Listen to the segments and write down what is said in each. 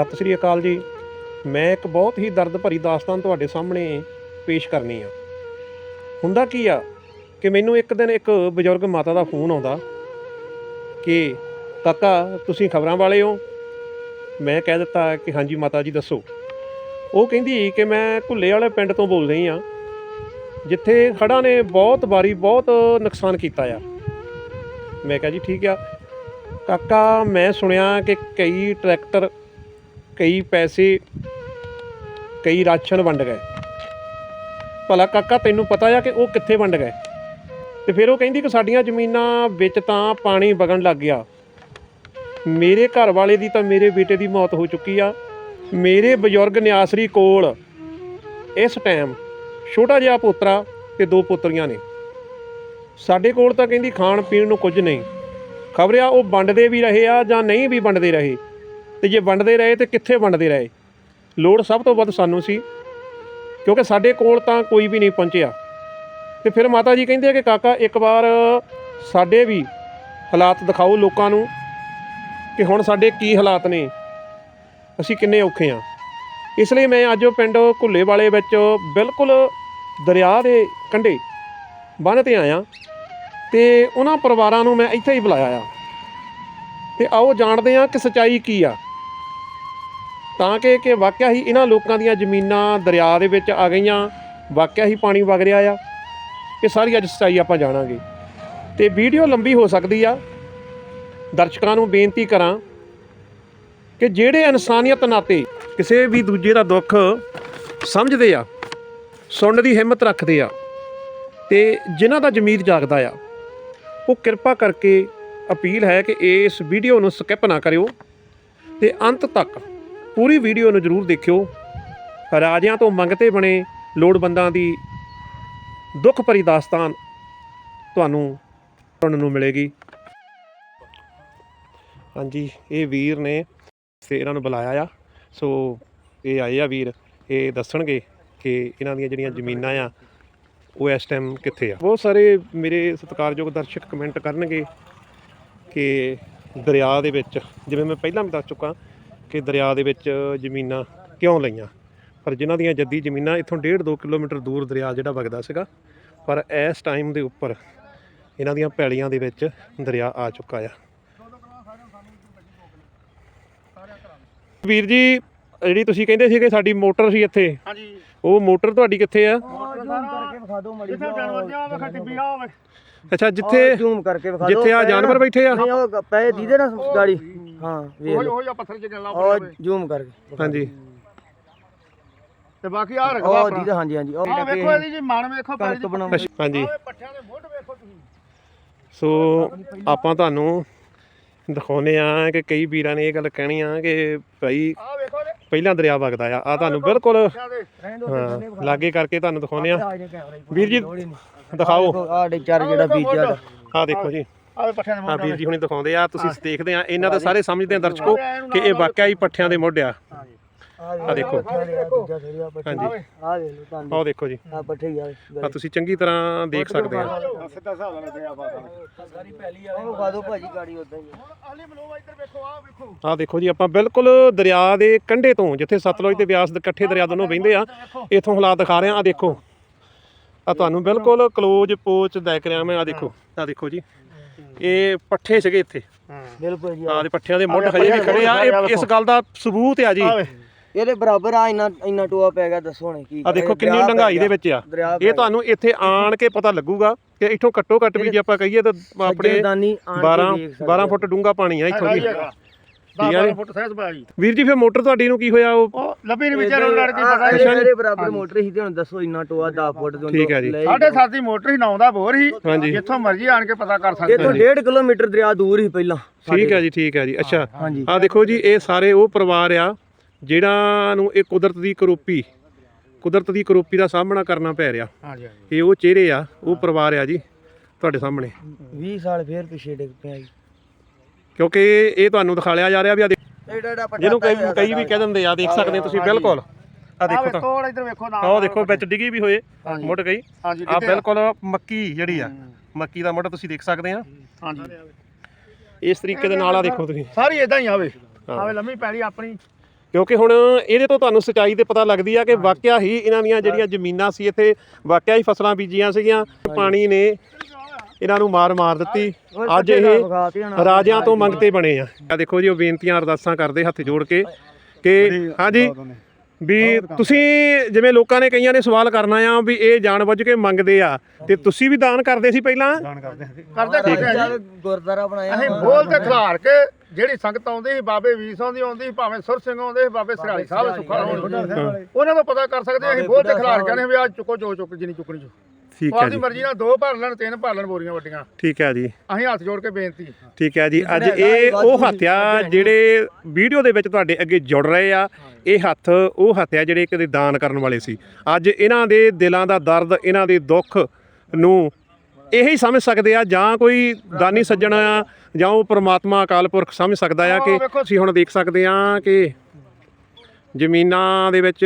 ਸਤਿ ਸ੍ਰੀ ਅਕਾਲ ਜੀ। ਮੈਂ ਇੱਕ ਬਹੁਤ ਹੀ ਦਰਦ ਭਰੀ ਦਾਸਤਾਨ ਤੁਹਾਡੇ ਸਾਹਮਣੇ ਪੇਸ਼ ਕਰਨੀ ਆ। ਹੁੰਦਾ ਕੀ ਆ ਕਿ ਮੈਨੂੰ ਇੱਕ ਦਿਨ ਇੱਕ ਬਜ਼ੁਰਗ ਮਾਤਾ ਦਾ ਫੋਨ ਆਉਂਦਾ ਕਿ, ਕਾਕਾ, ਤੁਸੀਂ ਖਬਰਾਂ ਵਾਲੇ ਹੋ? ਮੈਂ ਕਹਿ ਦਿੱਤਾ ਕਿ, ਹਾਂਜੀ ਮਾਤਾ ਜੀ, ਦੱਸੋ। ਉਹ ਕਹਿੰਦੀ ਕਿ ਮੈਂ ਘੁੱਲੇ ਵਾਲੇ ਪਿੰਡ ਤੋਂ ਬੋਲ ਰਹੀ ਆ, ਜਿੱਥੇ ਖੜਾ ਨੇ ਬਹੁਤ ਵਾਰੀ ਬਹੁਤ ਨੁਕਸਾਨ ਕੀਤਾ ਆ। ਮੈਂ ਕਿਹਾ ਜੀ, ਠੀਕ ਆ। ਕਾਕਾ, ਮੈਂ ਸੁਣਿਆ ਕਿ ਕਈ ਟਰੈਕਟਰ ਕਈ ਪੈਸੇ, ਕਈ ਰਾਸ਼ਨ ਵੰਡ ਗਏ। ਭਲਾ ਕਾਕਾ, ਤੈਨੂੰ ਪਤਾ ਆ ਕਿ ਉਹ ਕਿੱਥੇ ਵੰਡ ਗਏ? ਤੇ ਫਿਰ ਉਹ ਕਹਿੰਦੀ ਕਿ ਸਾਡੀਆਂ ਜ਼ਮੀਨਾਂ ਵਿੱਚ ਤਾਂ ਪਾਣੀ ਵਗਣ ਲੱਗ ਗਿਆ। ਮੇਰੇ ਘਰ ਵਾਲੇ ਦੀ ਤਾਂ ਮੇਰੇ ਬੇਟੇ ਦੀ ਮੌਤ ਹੋ ਚੁੱਕੀ ਆ। ਮੇਰੇ ਬਜ਼ੁਰਗ ਨਿਆਸਰੀ ਕੋਲ ਇਸ ਟਾਈਮ ਛੋਟਾ ਜਿਹਾ ਪੋਤਰਾ ਤੇ ਦੋ ਪੁੱਤਰੀਆਂ ਨੇ। ਸਾਡੇ ਕੋਲ ਤਾਂ ਕਹਿੰਦੀ ਖਾਣ ਪੀਣ ਨੂੰ ਕੁਝ ਨਹੀਂ। ਖਬਰਿਆ ਉਹ ਵੰਡਦੇ ਵੀ ਰਹੇ ਆ ਜਾਂ ਨਹੀਂ ਵੀ ਵੰਡਦੇ ਰਹੇ? ਤੇ ਜੇ ਵੰਡਦੇ ਰਹੇ ਤੇ ਕਿੱਥੇ ਵੰਡਦੇ ਰਹੇ? ਲੋੜ ਸਭ ਤੋਂ ਵੱਧ ਸਾਨੂੰ ਸੀ। ਕਿਉਂਕਿ ਸਾਡੇ ਕੋਲ ਤਾਂ ਕੋਈ ਵੀ ਨਹੀਂ ਪਹੁੰਚਿਆ। ਤੇ ਫਿਰ ਮਾਤਾ ਜੀ ਕਹਿੰਦੇ ਆ ਕਿ ਕਾਕਾ, ਇੱਕ ਵਾਰ ਸਾਡੇ ਵੀ ਹਾਲਾਤ ਦਿਖਾਓ ਲੋਕਾਂ ਨੂੰ ਕਿ ਹੁਣ ਸਾਡੇ ਕੀ ਹਾਲਾਤ ਨੇ। ਅਸੀਂ ਕਿੰਨੇ ਔਖੇ ਆ। ਇਸ ਲਈ ਮੈਂ ਅੱਜ ਪਿੰਡ ਘੁੱਲੇ ਵਾਲੇ ਵਿੱਚ ਬਿਲਕੁਲ ਦਰਿਆ ਦੇ ਕੰਢੇ ਬੰਨ੍ਹ ਤੇ ਆਇਆ। ਤੇ ਉਹਨਾਂ ਪਰਿਵਾਰਾਂ ਨੂੰ ਮੈਂ ਇੱਥੇ ਹੀ ਬੁਲਾਇਆ ਆ। ਤੇ ਆਓ ਜਾਣਦੇ ਆ ਕਿ ਸਚਾਈ ਕੀ ਆ। ਤਾਂ ਕਿ ਕਿ ਵਾਕਿਆ ਹੀ ਇਹਨਾਂ ਲੋਕਾਂ ਦੀਆਂ ਜ਼ਮੀਨਾਂ ਦਰਿਆ ਦੇ ਵਿੱਚ ਆ ਗਈਆਂ, ਵਾਕਿਆ ਹੀ ਪਾਣੀ ਵਗ ਰਿਹਾ ਆ। ਇਹ ਸਾਰੀ ਅੱਜ ਸਚਾਈ ਆਪਾਂ ਜਾਣਾਂਗੇ। ਤੇ ਵੀਡੀਓ ਲੰਬੀ ਹੋ ਸਕਦੀ ਆ। ਦਰਸ਼ਕਾਂ ਨੂੰ ਬੇਨਤੀ ਕਰਾਂ ਕਿ ਜਿਹੜੇ ਇਨਸਾਨੀਅਤ ਨਾਤੇ ਕਿਸੇ ਵੀ ਦੂਜੇ ਦਾ ਦੁੱਖ ਸਮਝਦੇ ਆ, ਸੁਣਨ ਦੀ ਹਿੰਮਤ ਰੱਖਦੇ ਆ ਤੇ ਜਿਨ੍ਹਾਂ ਦਾ ਜ਼ਮੀਰ ਜਾਗਦਾ ਆ, ਉਹ ਕਿਰਪਾ ਕਰਕੇ ਅਪੀਲ ਹੈ ਕਿ ਇਸ ਵੀਡੀਓ ਨੂੰ ਸਕਿਪ ਨਾ ਕਰਿਓ ਤੇ ਅੰਤ ਤੱਕ ਪੂਰੀ ਵੀਡੀਓ ਨੂੰ ਜ਼ਰੂਰ ਦੇਖਿਓ। ਰਾਜਿਆਂ ਤੋਂ ਮੰਗਤੇ ਬਣੇ ਲੋੜਵੰਦਾਂ ਦੀ ਦੁੱਖ ਭਰੀ ਦਾਸਤਾਨ ਤੁਹਾਨੂੰ ਸੁਣਨ ਨੂੰ ਮਿਲੇਗੀ। ਹਾਂਜੀ, ਇਹ ਵੀਰ ਨੇ ਤੇ ਇਹਨਾਂ ਨੂੰ ਬੁਲਾਇਆ ਆ। ਸੋ ਇਹ ਆਏ ਆ ਵੀਰ। ਇਹ ਦੱਸਣਗੇ ਕਿ ਇਹਨਾਂ ਦੀਆਂ ਜਿਹੜੀਆਂ ਜ਼ਮੀਨਾਂ ਆ, ਉਹ ਇਸ ਟਾਈਮ ਕਿੱਥੇ ਆ। ਬਹੁਤ ਸਾਰੇ ਮੇਰੇ ਸਤਿਕਾਰਯੋਗ ਦਰਸ਼ਕ ਕਮੈਂਟ ਕਰਨਗੇ ਕਿ ਦਰਿਆ ਦੇ ਵਿੱਚ, ਜਿਵੇਂ ਮੈਂ ਪਹਿਲਾਂ ਵੀ ਦੱਸ ਚੁੱਕਾ ਕਿ ਦਰਿਆ ਦੇ ਵਿੱਚ ਜ਼ਮੀਨਾਂ ਕਿਉਂ ਲਈਆਂ? ਪਰ ਜਿਨ੍ਹਾਂ ਦੀਆਂ ਜੱਦੀ ਜ਼ਮੀਨਾਂ ਇੱਥੋਂ 1.5 2 ਕਿਲੋਮੀਟਰ ਦੂਰ ਦਰਿਆ ਜਿਹੜਾ ਵਗਦਾ ਸੀਗਾ ਪਰ ਇਸ ਟਾਈਮ ਦੇ ਉੱਪਰ ਇਹਨਾਂ ਦੀਆਂ ਪੈਲੀਆਂ ਦੇ ਵਿੱਚ ਦਰਿਆ ਆ ਚੁੱਕਾ ਆ। ਵੀਰ ਜੀ ਜਿਹੜੀ ਤੁਸੀਂ ਕਹਿੰਦੇ ਸੀ ਕਿ ਸਾਡੀ ਮੋਟਰ ਸੀ ਇੱਥੇ ਹਾਂਜੀ। ਉਹ ਮੋਟਰ ਤੁਹਾਡੀ ਕਿੱਥੇ ਆ? ਜ਼ੂਮ ਕਰਕੇ ਵਿਖਾ ਦਿਓ ਮੜੀ ਜਿੱਥੇ ਜਾਨਵਰ ਜਿਹਾ ਵੇਖਾ ਟਿੱਬੀ ਆ ਵੇ ਅੱਛਾ ਜਿੱਥੇ ਜ਼ੂਮ ਕਰਕੇ ਵਿਖਾ ਦਿਓ। ਜਿੱਥੇ ਆ ਜਾਨਵਰ ਬੈਠੇ ਆ? ਨਹੀਂ ਉਹ ਪਏ ਦੀਦੇ ਨਾ ਗਾੜੀ ਹਾਂ ਵੇਖ ਉਹ ਲਓ। ਉਹ ਜਿਹਾ ਪੱਥਰ ਜਿਹਾ ਲਾ ਉਹ ਜ਼ੂਮ ਕਰਕੇ। ਹਾਂਜੀ। ਤੇ ਬਾਕੀ ਆ ਰਕਬਾ ਉਹ ਆਪਣਾ। ਦੀਦੇ ਹਾਂਜੀ। ਹਾਂਜੀ ਉਹ ਆ ਵੇਖੋ ਇਹਦੀ ਜੀ ਮਨ ਵੇਖੋ ਪੈਲੀ ਕਣਕ ਦੀ ਬਣਾਉਣ ਅੱਛਾ, ਹਾਂਜੀ। ਆਹ ਪੱਠਿਆਂ ਦੇ ਮੁੱਢ ਵੇਖੋ ਤੁਸੀਂ। ਸੋ ਆਪਾਂ ਤੁਹਾਨੂੰ ਦਿਖਾਉਨੇ ਆ ਕਿ ਕਈ ਵੀਰਾਂ ਨੇ ਇਹ ਗੱਲ ਕਹਿਣੀ ਆ ਕਿ ਭਾਈ ਆ ਵੇਖੋ ਇਹਦੇ। ਪਹਿਲਾਂ ਦਰਿਆ ਵਗਦਾ ਆ। ਆ ਤੁਹਾਨੂੰ ਬਿਲਕੁਲ ਪੱਠਿਆਂ ਦੇ। ਹਾਂ, ਲਾਗੇ ਕਰਕੇ ਤੁਹਾਨੂੰ ਦਿਖਾਉਨੇ ਆ ਵੀਰ ਜੀ ਦਿਖਾਓ। ਆਹ ਡੇ ਚਾਰ ਜਿਹੜਾ ਬੀਜਿਆ ਦਾ ਆ ਦੇਖੋ ਜੀ। ਆ ਵੇ ਪੱਠਿਆਂ ਦੇ ਆ ਮੁੱਢ ਵੀਰ ਜੀ ਹੁਣੇ ਦਿਖਾਉਂਦੇ ਆ ਤੁਸੀਂ ਦੇਖਦੇ ਆ ਇਹਨਾਂ ਦਾ ਸਾਰੇ ਸਮਝਦੇ ਆ ਦਰਸ਼ਕੋ ਕਿ ਇਹ ਵਾਕਿਆ ਹੀ ਪੱਠਿਆਂ ਦੇ ਮੁੱਢ ਆ ਆ ਦੇਖੋ। ਹਾਂਜੀ ਆ ਦੇ ਲੋ ਤਾਂ ਆਹ ਦੇਖੋ ਜੀ। ਆ ਪੱਠੇ ਹੀ ਆ। ਆ ਤੁਸੀਂ ਚੰਗੀ ਤਰ੍ਹਾਂ ਦੇਖ ਸਕਦੇ ਆ। ਸਿੱਧਾ ਹਿਸਾਬ ਨਾਲ ਤੇ ਆ ਬਾਤ ਸਾਰੀ ਪਹਿਲੀ ਆ ਉਹ ਦਿਓ ਭਾਜੀ ਗਾੜੀ ਉਦਾਂ ਹੀ ਆਲੀ ਮਲੋ ਇੱਧਰ ਵੇਖੋ ਆ ਵੇਖੋ। ਆ ਦੇਖੋ ਜੀ ਆਪਾਂ ਬਿਲਕੁਲ ਦਰਿਆ ਦੇ ਕੰਢੇ ਤੋਂ ਜਿੱਥੇ ਸਤਲੁਜ ਤੇ ਬਿਆਸ ਦੇ ਇਕੱਠੇ ਦਰਿਆ ਦੋਨੋਂ ਵਹਿੰਦੇ ਆ ਇਥੋਂ ਹਾਲਾਤ ਦਿਖਾ ਰਿਹਾ ਆ। ਦੇਖੋ। ਆ ਤੁਹਾਨੂੰ ਬਿਲਕੁਲ ਕਲੋਜ਼ ਪੋਚ ਦੇਖ ਰਿਹਾ ਮੈਂ ਆ ਦੇਖੋ। ਆ ਦੇਖੋ ਜੀ। ਇਹ ਪੱਠੇ ਸੀਗੇ ਇੱਥੇ। ਬਿਲਕੁਲ ਜੀ ਆ ਦੇ ਪੱਠਿਆਂ ਦੇ ਮੁੱਢ ਹਜੇ ਵੀ ਖੜੇ ਆ। ਇਹ ਇਸ ਗੱਲ ਦਾ ਸਬੂਤ ਆ ਜੀ। ਵੇ ਇਹਦੇ ਬਰਾਬਰ ਆ ਇੰਨਾ ਇੰਨਾ ਟੋਆ ਪੈ ਗਿਆ ਦੱਸੋ ਹੁਣ ਕੀ ਆ ਦੇਖੋ ਕਿੰਨੀ ਡੰਗਾਈ। ਦੇ ਵਿੱਚ ਆ। ਇਹ ਤੁਹਾਨੂੰ ਇੱਥੇ ਆਣ ਕੇ ਪਤਾ ਲੱਗੂਗਾ ਕਿ ਇੱਥੋਂ ਘੱਟੋ ਘੱਟ ਵੀ ਜੇ ਆਪਾਂ ਕਹੀਏ ਤਾਂ ਆਪਣੇ ਸੱਜਣਦਾਨੀ ਆਣ ਕੇ 12 ਵੇਖ ਸਕਦੇ 12 ਫੁੱਟ ਡੂੰਘਾ ਪਾਣੀ ਆ ਇੱਥੋਂ ਜੀ ਹੈਗਾ। ਠੀਕ ਆ 10 ਜੀ। ਫੁੱਟ ਸਹਿਜ ਬਾਜੀ ਵੀਰ ਜੀ ਫਿਰ ਮੋਟਰ ਤੁਹਾਡੀ ਨੂੰ ਕੀ ਹੋਇਆ ਉਹ? ਉਹ ਲੱਭੀ ਨਹੀਂ ਵਿਚਾਰੇ ਲੜ ਕੇ ਪਤਾ ਨਹੀਂ ਇਹਦੇ ਬਰਾਬਰ ਮੋਟਰ ਸੀ ਤੇ ਹੁਣ ਦੱਸੋ ਇੰਨਾ ਟੋਆ 10 ਫੁੱਟ ਤੋਂ ਠੀਕ ਹੈ ਜੀ। ਸੱਤ ਦੀ ਮੋਟਰ ਹੀ ਨਾਉਂਦਾ ਬੋਰ ਹੀ ਜਿੱਥੋਂ ਮਰਜ਼ੀ ਆਣ ਕੇ ਪਤਾ ਕਰ ਸਕਦੇ ਇਥੋਂ 1.5 ਕਿਲੋਮੀਟਰ ਦਰਿਆ ਦੂਰ ਹੀ ਪਹਿਲਾਂ। ਠੀਕ ਹੈ ਜੀ ਠੀਕ ਹੈ ਜੀ। ਅੱਛਾ ਹਾਂਜੀ। ਆ ਦੇਖੋ ਜੀ ਇਹ ਸਾਰੇ ਉਹ ਪਰਿਵਾਰ ਆ ਜਿਹੜਾ ਨੂੰ ਇਹ ਕੁਦਰਤ ਦੀ ਕਰੋਪੀ ਕੁਦਰਤ ਦੀ ਕਰੋਪੀ ਦਾ ਸਾਹਮਣਾ ਕਰਨਾ ਪੈ ਰਿਹਾ। ਹਾਂਜੀ ਹਾਂਜੀ। ਇਹ ਉਹ ਚਿਹਰੇ ਆ ਉਹ ਪਰਿਵਾਰ ਆ ਜੀ ਤੁਹਾਡੇ ਸਾਹਮਣੇ। 20 ਸਾਲ ਫੇਰ ਪਿੱਛੇ ਡਿੱਗ ਪਿਆ ਜੀ। ਕਿਉਂਕਿ ਇਹ ਤੁਹਾਨੂੰ ਦਿਖਾਲਿਆ ਜਾ ਰਿਹਾ ਵੀ ਆ ਦੇਖ- ਪਟਾ ਜਿਹਨੂੰ ਕਈ ਕਈ ਵੀ ਕਹਿ ਦਿੰਦੇ ਆ ਦੇਖ ਸਕਦੇ ਹੋ ਤੁਸੀਂ ਬਿਲਕੁਲ। ਆ ਦੇਖੋ ਤਾਂ। ਤੋੜ ਇੱਧਰ ਵੇਖੋ ਨਾ ਆਹ ਦੇਖੋ ਵਿੱਚ ਡਿੱਗੀ ਵੀ ਹੋਏ। ਮੁੱਢ ਗਈ। ਆ। ਬਿਲਕੁਲ ਮੱਕੀ ਜਿਹੜੀ ਆ ਮੱਕੀ ਦਾ ਮੁੱਢ ਤੁਸੀਂ ਦੇਖ ਸਕਦੇ ਆ। ਹਾਂਜੀ। ਇਸ ਤਰੀਕੇ ਦੇ ਨਾਲ ਆ ਦੇਖੋ ਤੁਸੀਂ। ਸਾਰੀ ਇਦਾਂ ਹੀ ਆਵੇ। ਆਵੇ ਲੰਮੀ ਪੈਲੀ ਆਪਣੀ। ਕਿਉਂਕਿ ਹੁਣ ਇਹਦੇ ਤੋਂ ਤੁਹਾਨੂੰ ਸਚਾਈ ਤੇ ਪਤਾ ਲੱਗਦੀ ਆ ਕਿ ਵਾਕਿਆ ਹੀ ਇਹਨਾਂ ਦੀਆਂ ਜਿਹੜੀਆਂ ਜ਼ਮੀਨਾਂ ਸੀ ਇੱਥੇ ਵਾਕਿਆ ਹੀ ਫਸਲਾਂ ਬੀਜੀਆਂ ਸੀਗੀਆਂ ਪਾਣੀ ਨੇ ਇਹਨਾਂ ਨੂੰ ਮਾਰ ਮਾਰ ਦਿੱਤੀ। ਅੱਜ ਇਹ ਰਾਜਿਆਂ ਤੋਂ ਮੰਗਤੇ ਬਣੇ ਆ। ਆ ਦੇਖੋ ਜੀ ਉਹ ਬੇਨਤੀਆਂ ਅਰਦਾਸਾਂ ਕਰਦੇ ਹੱਥ ਜੋੜ ਕੇ ਕਿ ਹਾਂਜੀ ਵੀ ਤੁਸੀਂ ਜਿਵੇਂ ਲੋਕਾਂ ਨੇ ਕਈਆਂ ਨੇ ਸਵਾਲ ਕਰਨਾ ਆ ਵੀ ਇਹ ਜਾਣਬੁੱਝ ਕੇ ਮੰਗਦੇ ਆ ਤੇ ਤੁਸੀਂ ਵੀ ਦਾਨ ਕਰਦੇ ਸੀ ਪਹਿਲਾਂ? ਕਰਦੇ ਕਰਦੇ ਆ ਜੀ। ਗੁਰਦਾਰਾ ਬਣਾਇਆ ਅਸੀਂ ਬੋਲ ਤੇ ਖਿਲਾਰ ਕੇ ਜਿਹੜੀ ਸੰਗਤ ਆਉਂਦੀ ਸੀ ਬਾਬੇ ਵੀਰ ਸਿੰਘ ਦੀ ਆਉਂਦੀ ਸੀ ਭਾਵੇਂ ਸੁਰ ਸਿੰਘ ਆਉਂਦੇ ਸੀ ਬਾਬੇ ਸਰਾਲੀ ਸਾਹਿਬ ਸੁਖਾ ਉਹਨਾਂ ਨੂੰ ਪਤਾ ਕਰ ਸਕਦੇ ਅਸੀਂ ਬੋਲ ਤੇ ਖਿਲਾਰ ਕਹਿੰਦੇ ਵੀ ਆ ਚੁੱਕੋ ਜੋ ਚੁੱਕ ਜਿੰਨੀ ਚੁੱਕਣੀ ਚੁੱਕ। ਠੀਕ ਉਹ ਹੈ ਜੀ। ਮਰਜ਼ੀ ਨਾਲ ਦੋ ਭਰ ਲੈਣ ਤਿੰਨ ਭਰ ਲੈਣ ਬੋਰੀਆਂ ਵੱਡੀਆਂ। ਠੀਕ ਹੈ ਜੀ। ਅਸੀਂ ਹੱਥ ਜੋੜ ਕੇ ਬੇਨਤੀ। ਠੀਕ ਹੈ ਜੀ। ਅੱਜ ਇਹ ਉਹ ਹੱਥ ਆ ਜਿਹੜੇ ਵੀਡੀਓ ਦੇ ਵਿੱਚ ਤੁਹਾਡੇ ਅੱਗੇ ਜੁੜ ਰਹੇ ਆ ਇਹ ਹੱਥ ਉਹ ਹੱਥ ਆ ਜਿਹੜੇ ਕਦੇ ਦਾਨ ਕਰਨ ਵਾਲੇ ਸੀ। ਅੱਜ ਇਹਨਾਂ ਦੇ ਦਿਲਾਂ ਦਾ ਦਰਦ ਇਹਨਾਂ ਦੇ ਦੁੱਖ ਨੂੰ ਇਹੀ ਸਮਝ ਸਕਦੇ ਆ ਜਾਂ ਕੋਈ ਦਾਨੀ ਸੱਜਣ ਆ ਜਾਂ ਉਹ ਪ੍ਰਮਾਤਮਾ ਅਕਾਲ ਪੁਰਖ ਸਮਝ ਸਕਦਾ ਆ ਕਿ ਹਾਂ, ਵੇਖੋ। ਅਸੀਂ ਹੁਣ ਦੇਖ ਸਕਦੇ ਆ ਕਿ ਜ਼ਮੀਨਾਂ ਦੇ ਵਿੱਚ